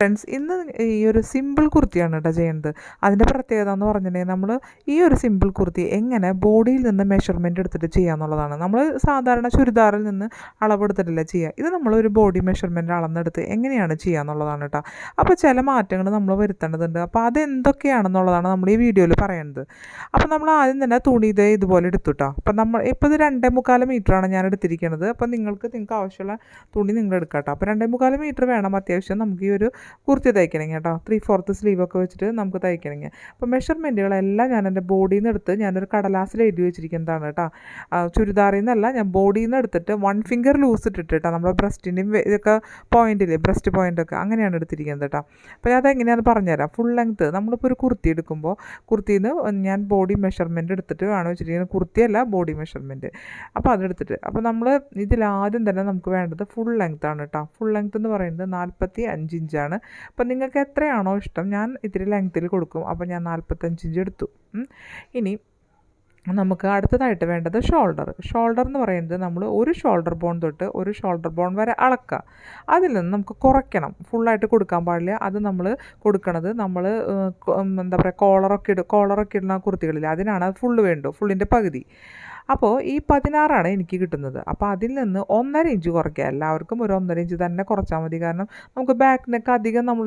Friends ഇന്ന് ഈ ഒരു സിമ്പിൾ കുർത്തിയാണ് കേട്ടോ ചെയ്യുന്നത് അതിന്റെ പ്രത്യേകത എന്ന് പറഞ്ഞിട്ടുണ്ടെങ്കിൽ നമ്മൾ ഈ ഒരു സിമ്പിൾ കുർത്തി എങ്ങനെ ബോഡിയിൽ നിന്ന് മെഷർമെന്റ് എടുത്തിട്ട് ചെയ്യുക എന്നുള്ളതാണ്. നമ്മൾ സാധാരണ ചുരിദാറിൽ നിന്ന് അളവെടുത്തിട്ടില്ല ചെയ്യുക ഇത് നമ്മൾ ഒരു ബോഡി മെഷർമെന്റ് അളന്നെടുത്ത് എങ്ങനെയാണ് ചെയ്യുക എന്നുള്ളതാണ് കേട്ടോ അപ്പോൾ ചില മാറ്റങ്ങൾ നമ്മൾ വരുത്തേണ്ടതുണ്ട്. അപ്പോൾ അതെന്തൊക്കെയാണെന്നുള്ളതാണ് നമ്മൾ ഈ വീഡിയോയിൽ പറയുന്നത് അപ്പോൾ നമ്മൾ ആദ്യം തന്നെ തുണി ഇതേ ഇതുപോലെ എടുത്തു കേട്ടോ അപ്പോൾ നമ്മൾ ഇപ്പോൾ ഇത് രണ്ടേ മുക്കാൽ മീറ്ററാണ് ഞാൻ എടുത്തിരിക്കുന്നത് അപ്പോൾ നിങ്ങൾക്ക് നിങ്ങൾക്ക് ആവശ്യമുള്ള തുണി നിങ്ങൾ എടുക്കാം കേട്ടോ അപ്പോൾ രണ്ടേ മുക്കാൽ മീറ്റർ വേണം അത്യാവശ്യം നമുക്ക് ഈ ഒരു കുർത്തി തയ്ക്കണമെങ്കിൽ കേട്ടോ. ത്രീ ഫോർത്ത് സ്ലീവൊക്കെ വെച്ചിട്ട് നമുക്ക് തയ്ക്കണമെങ്കിൽ. അപ്പോൾ മെഷർമെന്റുകളെല്ലാം ഞാൻ എന്റെ ബോഡിയിൽ നിന്ന് എടുത്ത് ഞാനൊരു കടലാസിൽ എഴുതി വെച്ചിരിക്കുന്നതാണ് കേട്ടോ. ചുരിദാറിൽ നിന്നല്ല ഞാൻ ബോഡിയിൽ നിന്ന് എടുത്തിട്ട് വൺ ഫിംഗർ ലൂസ് ഇട്ടിട്ട് കേട്ടോ. നമ്മുടെ ബ്രസ്റ്റിന്റെയും ഇതൊക്കെ പോയിന്റില്ലേ ബ്രസ്റ്റ് പോയിന്റൊക്കെ അങ്ങനെയാണ് എടുത്തിരിക്കുന്നത് കേട്ടോ. അപ്പോൾ ഞാൻ അതെങ്ങനെയാണെന്ന് പറഞ്ഞുതരാം. ഫുൾ ലെങ്ത്ത് നമ്മളിപ്പോൾ ഒരു കുർത്തി എടുക്കുമ്പോൾ കുർത്തിയിൽ നിന്ന് ഞാൻ ബോഡി മെഷർമെന്റ് എടുത്തിട്ട് വേണം വെച്ചിരിക്കുന്നത്. കുർത്തിയല്ല ബോഡി മെഷർമെന്റ് അപ്പോൾ അതെടുത്തിട്ട് അപ്പോൾ നമ്മൾ ഇതിലാദ്യം തന്നെ നമുക്ക് വേണ്ടത് ഫുൾ ലെങ്ത്താണ് ആണ് കേട്ടോ. ഫുൾ ലെങ്ത്ത് എന്ന് പറയുന്നത് നാൽപ്പത്തി അഞ്ച് ഇഞ്ചാണ്. അപ്പോൾ നിങ്ങൾക്ക് എത്രയാണോ ഇഷ്ടം ഞാൻ ഇത്തിരി ലെങ്ത്തിൽ കൊടുക്കും. അപ്പോൾ ഞാൻ നാൽപ്പത്തഞ്ച് ഇഞ്ച് എടുത്തു. ഇനി നമുക്ക് അടുത്തതായിട്ട് വേണ്ടത് ഷോൾഡർ ഷോൾഡർ എന്ന് പറയുന്നത് നമ്മൾ ഒരു ഷോൾഡർ ബോൺ തൊട്ട് ഒരു ഷോൾഡർ ബോൺ വരെ അളക്കുക. അതിൽ നിന്ന് നമുക്ക് കുറയ്ക്കണം. ഫുള്ളായിട്ട് കൊടുക്കാൻ പാടില്ല. അത് നമ്മൾ കൊടുക്കണത് നമ്മൾ എന്താ പറയുക കോളറൊക്കെ ഇടും കോളറൊക്കെ ഇടുന്ന കുർത്തികളിൽ. അതിനാണ് അത് ഫുള്ള് വേണ്ടു ഫുള്ളിന്റെ പകുതി. അപ്പോൾ ഈ പതിനാറാണ് എനിക്ക് കിട്ടുന്നത്. അപ്പോൾ അതിൽ നിന്ന് ഒന്നര ഇഞ്ച് കുറയ്ക്കുക. എല്ലാവർക്കും ഒരു ഒന്നര ഇഞ്ച് തന്നെ കുറച്ചാൽ മതി. കാരണം നമുക്ക് ബാക്കിനൊക്കെ അധികം നമ്മൾ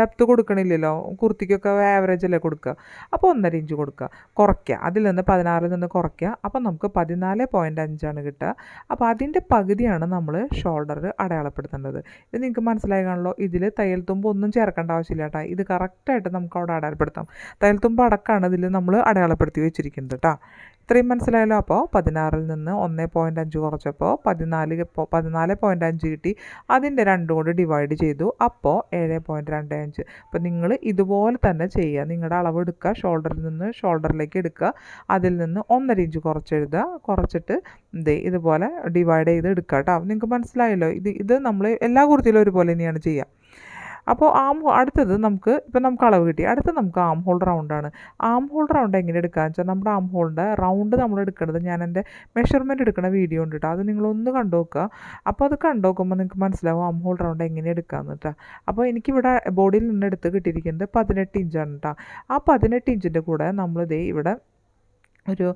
ഡെപ്ത് കൊടുക്കണില്ലല്ലോ. കുർത്തിക്കൊക്കെ ആവറേജ് അല്ലേ കൊടുക്കുക. അപ്പോൾ ഒന്നര ഇഞ്ച് കൊടുക്കുക. കുറയ്ക്കുക. അതിൽ നിന്ന് പതിനാറിൽ നിന്ന് കുറയ്ക്കുക. അപ്പോൾ നമുക്ക് പതിനാല് പോയിന്റ് അഞ്ചാണ് കിട്ടുക. അപ്പോൾ അതിന്റെ പകുതിയാണ് നമ്മൾ ഷോൾഡർ അടയാളപ്പെടുത്തേണ്ടത്. ഇത് നിങ്ങൾക്ക് മനസ്സിലായി കാണുമല്ലോ ഇതിൽ തയ്യൽ തുമ്പ് ഒന്നും ചേർക്കേണ്ട ആവശ്യമില്ല കേട്ടോ. ഇത് കറക്റ്റായിട്ട് നമുക്ക് അവിടെ അടയാളപ്പെടുത്താം. തയ്യൽ തുമ്പ് അടക്കമാണ് ഇതിൽ നമ്മൾ അടയാളപ്പെടുത്തി വെച്ചിരിക്കുന്നത് കേട്ടോ. ഇത്രയും മനസ്സിലായല്ലോ? അപ്പോൾ പതിനാറിൽ നിന്ന് ഒന്ന് പോയിന്റ് അഞ്ച് കുറച്ചപ്പോൾ പതിനാല് പതിനാല് പോയിന്റ് അഞ്ച് കിട്ടി. അതിന്റെ രണ്ടും കൊണ്ട് ഡിവൈഡ് ചെയ്തു. അപ്പോൾ ഏഴ് പോയിന്റ് രണ്ട് അഞ്ച്. അപ്പോൾ നിങ്ങൾ ഇതുപോലെ തന്നെ ചെയ്യുക. നിങ്ങളുടെ അളവ് എടുക്കുക. ഷോൾഡറിൽ നിന്ന് ഷോൾഡറിലേക്ക് എടുക്കുക. അതിൽ നിന്ന് ഒന്നര ഇഞ്ച് കുറച്ചെഴുതുക. കുറച്ചിട്ട് ഇതേ ഇതുപോലെ ഡിവൈഡ് ചെയ്ത് എടുക്കുക കേട്ടോ. നിങ്ങൾക്ക് മനസ്സിലായല്ലോ? ഇത് ഇത് നമ്മൾ എല്ലാ കുർത്തിയിലും ഒരുപോലെ തന്നെയാണ് ചെയ്യുക. അപ്പോൾ ആം അടുത്തത് നമുക്ക് ഇപ്പം നമുക്ക് അളവ് കിട്ടി. അടുത്തത് നമുക്ക് ആം ഹോൾ റൗണ്ടാണ് ആം ഹോൾ റൗണ്ട് എങ്ങനെ എടുക്കാന്ന് വെച്ചാൽ നമ്മുടെ ആം ഹോളിന്റെ റൗണ്ട് നമ്മൾ എടുക്കുന്നത് ഞാൻ എന്റെ മെഷർമെന്റ് എടുക്കുന്ന വീഡിയോ ഉണ്ട് കേട്ടോ അത് നിങ്ങളൊന്ന് കണ്ടു നോക്കുക. അപ്പോൾ അത് കണ്ടു നോക്കുമ്പോൾ നിങ്ങൾക്ക് മനസ്സിലാവും ആം ഹോൾ റൗണ്ട് എങ്ങനെ എടുക്കാമെന്ന് കേട്ടോ അപ്പോൾ എനിക്കിവിടെ ബോഡിയിൽ നിന്ന് എടുത്ത് കിട്ടിയിരിക്കുന്നത് പതിനെട്ട് ഇഞ്ചാണ് കേട്ടോ ആ പതിനെട്ട് ഇഞ്ചിന്റെ കൂടെ നമ്മളിതേ ഇവിടെ ഒരു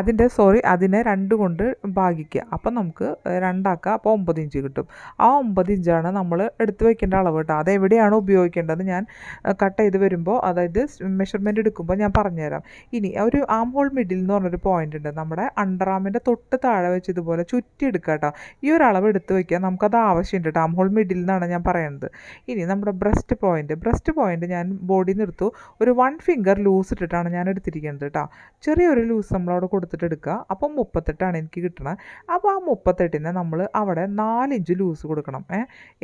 അതിന്റെ സോറി അതിനെ രണ്ട് കൊണ്ട് ഭാഗിക്കുക. അപ്പം നമുക്ക് രണ്ടാക്കുക അപ്പോൾ ഒമ്പത് ഇഞ്ച് കിട്ടും. ആ ഒമ്പത് ഇഞ്ചാണ് നമ്മൾ എടുത്തു വയ്ക്കേണ്ട അളവ് കേട്ടോ. അതെവിടെയാണ് ഉപയോഗിക്കേണ്ടത് ഞാൻ കട്ട് ചെയ്ത് വരുമ്പോൾ അതായത് മെഷർമെന്റ് എടുക്കുമ്പോൾ ഞാൻ പറഞ്ഞുതരാം. ഇനി ഒരു ആം ഹോൾ മിഡിൽ എന്ന് പറഞ്ഞൊരു പോയിന്റ് ഉണ്ട്. നമ്മുടെ അണ്ടർ ആമിന്റെ തൊട്ട് താഴെ വെച്ച് ഇതുപോലെ ചുറ്റി എടുക്കുക കേട്ടോ. ഈ ഒരു അളവ് എടുത്ത് വയ്ക്കുക നമുക്കത് ആവശ്യമുണ്ട് കേട്ടോ. ആം ഹോൾ മിഡിൽ എന്നാണ് ഞാൻ പറയുന്നത് ഇനി നമ്മുടെ ബ്രസ്റ്റ് പോയിന്റ് ബ്രസ്റ്റ് പോയിന്റ് ഞാൻ ബോഡി നിർത്തു. ഒരു വൺ ഫിംഗർ ലൂസ് ഇട്ടിട്ടാണ് ഞാൻ എടുത്തിരിക്കുന്നത് കേട്ടോ. ചെറിയൊരു ലൂസ് നമ്മളവിടെ കൊടുത്തിട്ട് എടുക്കുക അപ്പം മുപ്പത്തെട്ടാണ് എനിക്ക് കിട്ടണത് അപ്പോൾ ആ മുപ്പത്തെട്ടിനെ നമ്മൾ അവിടെ നാലിഞ്ച് ലൂസ് കൊടുക്കണം.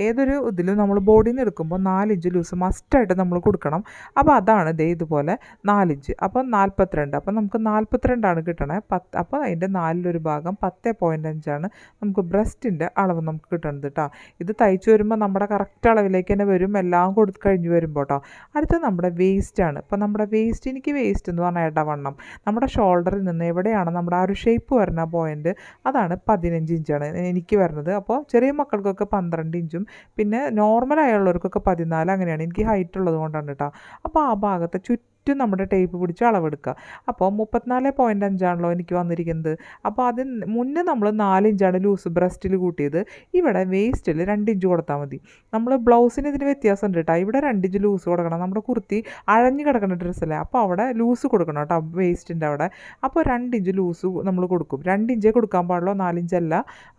ഏതൊരു ഇതിലും നമ്മൾ ബോഡിയിൽ നിന്ന് എടുക്കുമ്പോൾ നാലിഞ്ച് ലൂസ് മസ്റ്റായിട്ട് നമ്മൾ കൊടുക്കണം. അപ്പോൾ അതാണ് ദേ ഇതുപോലെ നാലിഞ്ച്. അപ്പോൾ നാൽപ്പത്തിരണ്ട്. അപ്പോൾ നമുക്ക് നാൽപ്പത്തിരണ്ടാണ് കിട്ടണേ. പത്ത് അപ്പോൾ അതിന്റെ നാലിലൊരു ഭാഗം പത്ത് പോയിന്റ് അഞ്ചാണ് നമുക്ക് ബ്രസ്റ്റിന്റെ അളവ് നമുക്ക് കിട്ടണത് കേട്ടോ ഇത് തയ്ച്ചു വരുമ്പോൾ നമ്മുടെ കറക്റ്റ് അളവിലേക്ക് തന്നെ വരും. എല്ലാം കൊടുത്ത് കഴിഞ്ഞ് വരുമ്പോൾ കേട്ടോ അടുത്തത് നമ്മുടെ വേസ്റ്റാണ് ഇപ്പോൾ നമ്മുടെ വേസ്റ്റ് എനിക്ക് വേസ്റ്റ് എന്ന് പറഞ്ഞാൽ ഇടവണ്ണം നമ്മുടെ ഷോൾഡറിൽ നിന്ന് എവിടെയാണ് നമ്മുടെ ആ ഒരു ഷേപ്പ് വരുന്ന പോയിന്റ് അതാണ് പതിനഞ്ച് ഇഞ്ചാണ്. എനിക്ക് വരുന്നത്. അപ്പോൾ ചെറിയ മക്കൾക്കൊക്കെ പന്ത്രണ്ട് ഇഞ്ചും പിന്നെ നോർമൽ ആയുള്ളവർക്കൊക്കെ പതിനാല് അങ്ങനെയാണ്. എനിക്ക് ഹൈറ്റ് ഉള്ളത് കൊണ്ടാണ് കേട്ടോ അപ്പോൾ ആ ഭാഗത്തെ ചുറ്റും ചുറ്റും നമ്മുടെ ടേപ്പ് പിടിച്ച് അളവെടുക്കുക. അപ്പോൾ മുപ്പത്തിനാല് പോയിന്റ് അഞ്ചാണല്ലോ എനിക്ക് വന്നിരിക്കുന്നത്. അപ്പോൾ അതിന് മുന്നേ നമ്മൾ നാലിഞ്ചാണ് ലൂസ് ബ്രസ്റ്റിൽ കൂട്ടിയത്. ഇവിടെ വേസ്റ്റിൽ രണ്ടിഞ്ച് കൊടുത്താൽ മതി. നമ്മൾ ബ്ലൗസിന് ഇതിന് വ്യത്യാസം ഉണ്ട് കേട്ടോ ഇവിടെ രണ്ടിഞ്ച് ലൂസ് കൊടുക്കണം. നമ്മുടെ കുർത്തി അഴഞ്ഞു കിടക്കുന്ന ഡ്രസ്സല്ലേ അപ്പോൾ അവിടെ ലൂസ് കൊടുക്കണം കേട്ടോ വേസ്റ്റിന്റെ അവിടെ. അപ്പോൾ രണ്ടിഞ്ച് ലൂസ് നമ്മൾ കൊടുക്കും. രണ്ടിഞ്ചേ കൊടുക്കാൻ പാടുള്ളൂ നാലിഞ്ചല്ല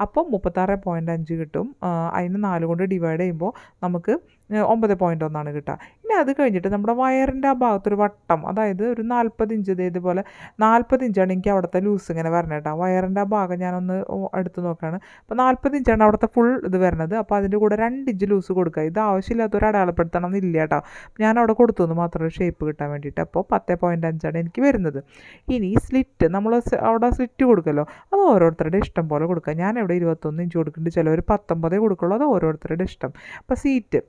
അപ്പോൾ മുപ്പത്താറ് പോയിന്റ് അഞ്ച് കിട്ടും. അതിന് നാല് കൊണ്ട് ഡിവൈഡ് ചെയ്യുമ്പോൾ നമുക്ക് ഒമ്പത് പോയിന്റ് ഒന്നാണ് കിട്ടുക. ഇനി അത് കഴിഞ്ഞിട്ട് നമ്മുടെ വയറിന്റെ ആ ഭാഗത്തൊരു വട്ടം അതായത് ഒരു നാൽപ്പത് ഇഞ്ച് ഇതേപോലെ നാൽപ്പത് ഇഞ്ചാണ് എനിക്ക് അവിടുത്തെ ലൂസ് ഇങ്ങനെ വരണം കേട്ടോ വയറിന്റെ ആ ഭാഗം ഞാനൊന്ന് എടുത്ത് നോക്കുകയാണ് അപ്പോൾ നാൽപ്പത് ഇഞ്ചാണ് അവിടുത്തെ ഫുൾ ഇത് വരുന്നത് അപ്പോൾ അതിന്റെ കൂടെ രണ്ട് ഇഞ്ച് ലൂസ് കൊടുക്കുക. ഇത് ആവശ്യമില്ലാത്തൊരു അടയാളപ്പെടുത്തണം എന്നില്ല കേട്ടോ ഞാൻ അവിടെ കൊടുത്തു എന്ന് മാത്രമേ ഷേപ്പ് കിട്ടാൻ വേണ്ടിയിട്ട്. അപ്പോൾ പത്ത് പോയിന്റ് അഞ്ചാണ് എനിക്ക് വരുന്നത്. ഇനി സ്ലിറ്റ് നമ്മൾ അവിടെ സ്ലിറ്റ് കൊടുക്കല്ലോ. അത് ഓരോരുത്തരുടെ ഇഷ്ടം പോലെ കൊടുക്കുക. ഞാൻ ഇവിടെ ഇരുപത്തൊന്ന് ഇഞ്ച് കൊടുക്കുന്നുണ്ട്. ചിലവർ പത്തൊമ്പതേ കൊടുക്കുള്ളൂ. അത് ഓരോരുത്തരുടെ ഇഷ്ടം. അപ്പോൾ സീറ്റ്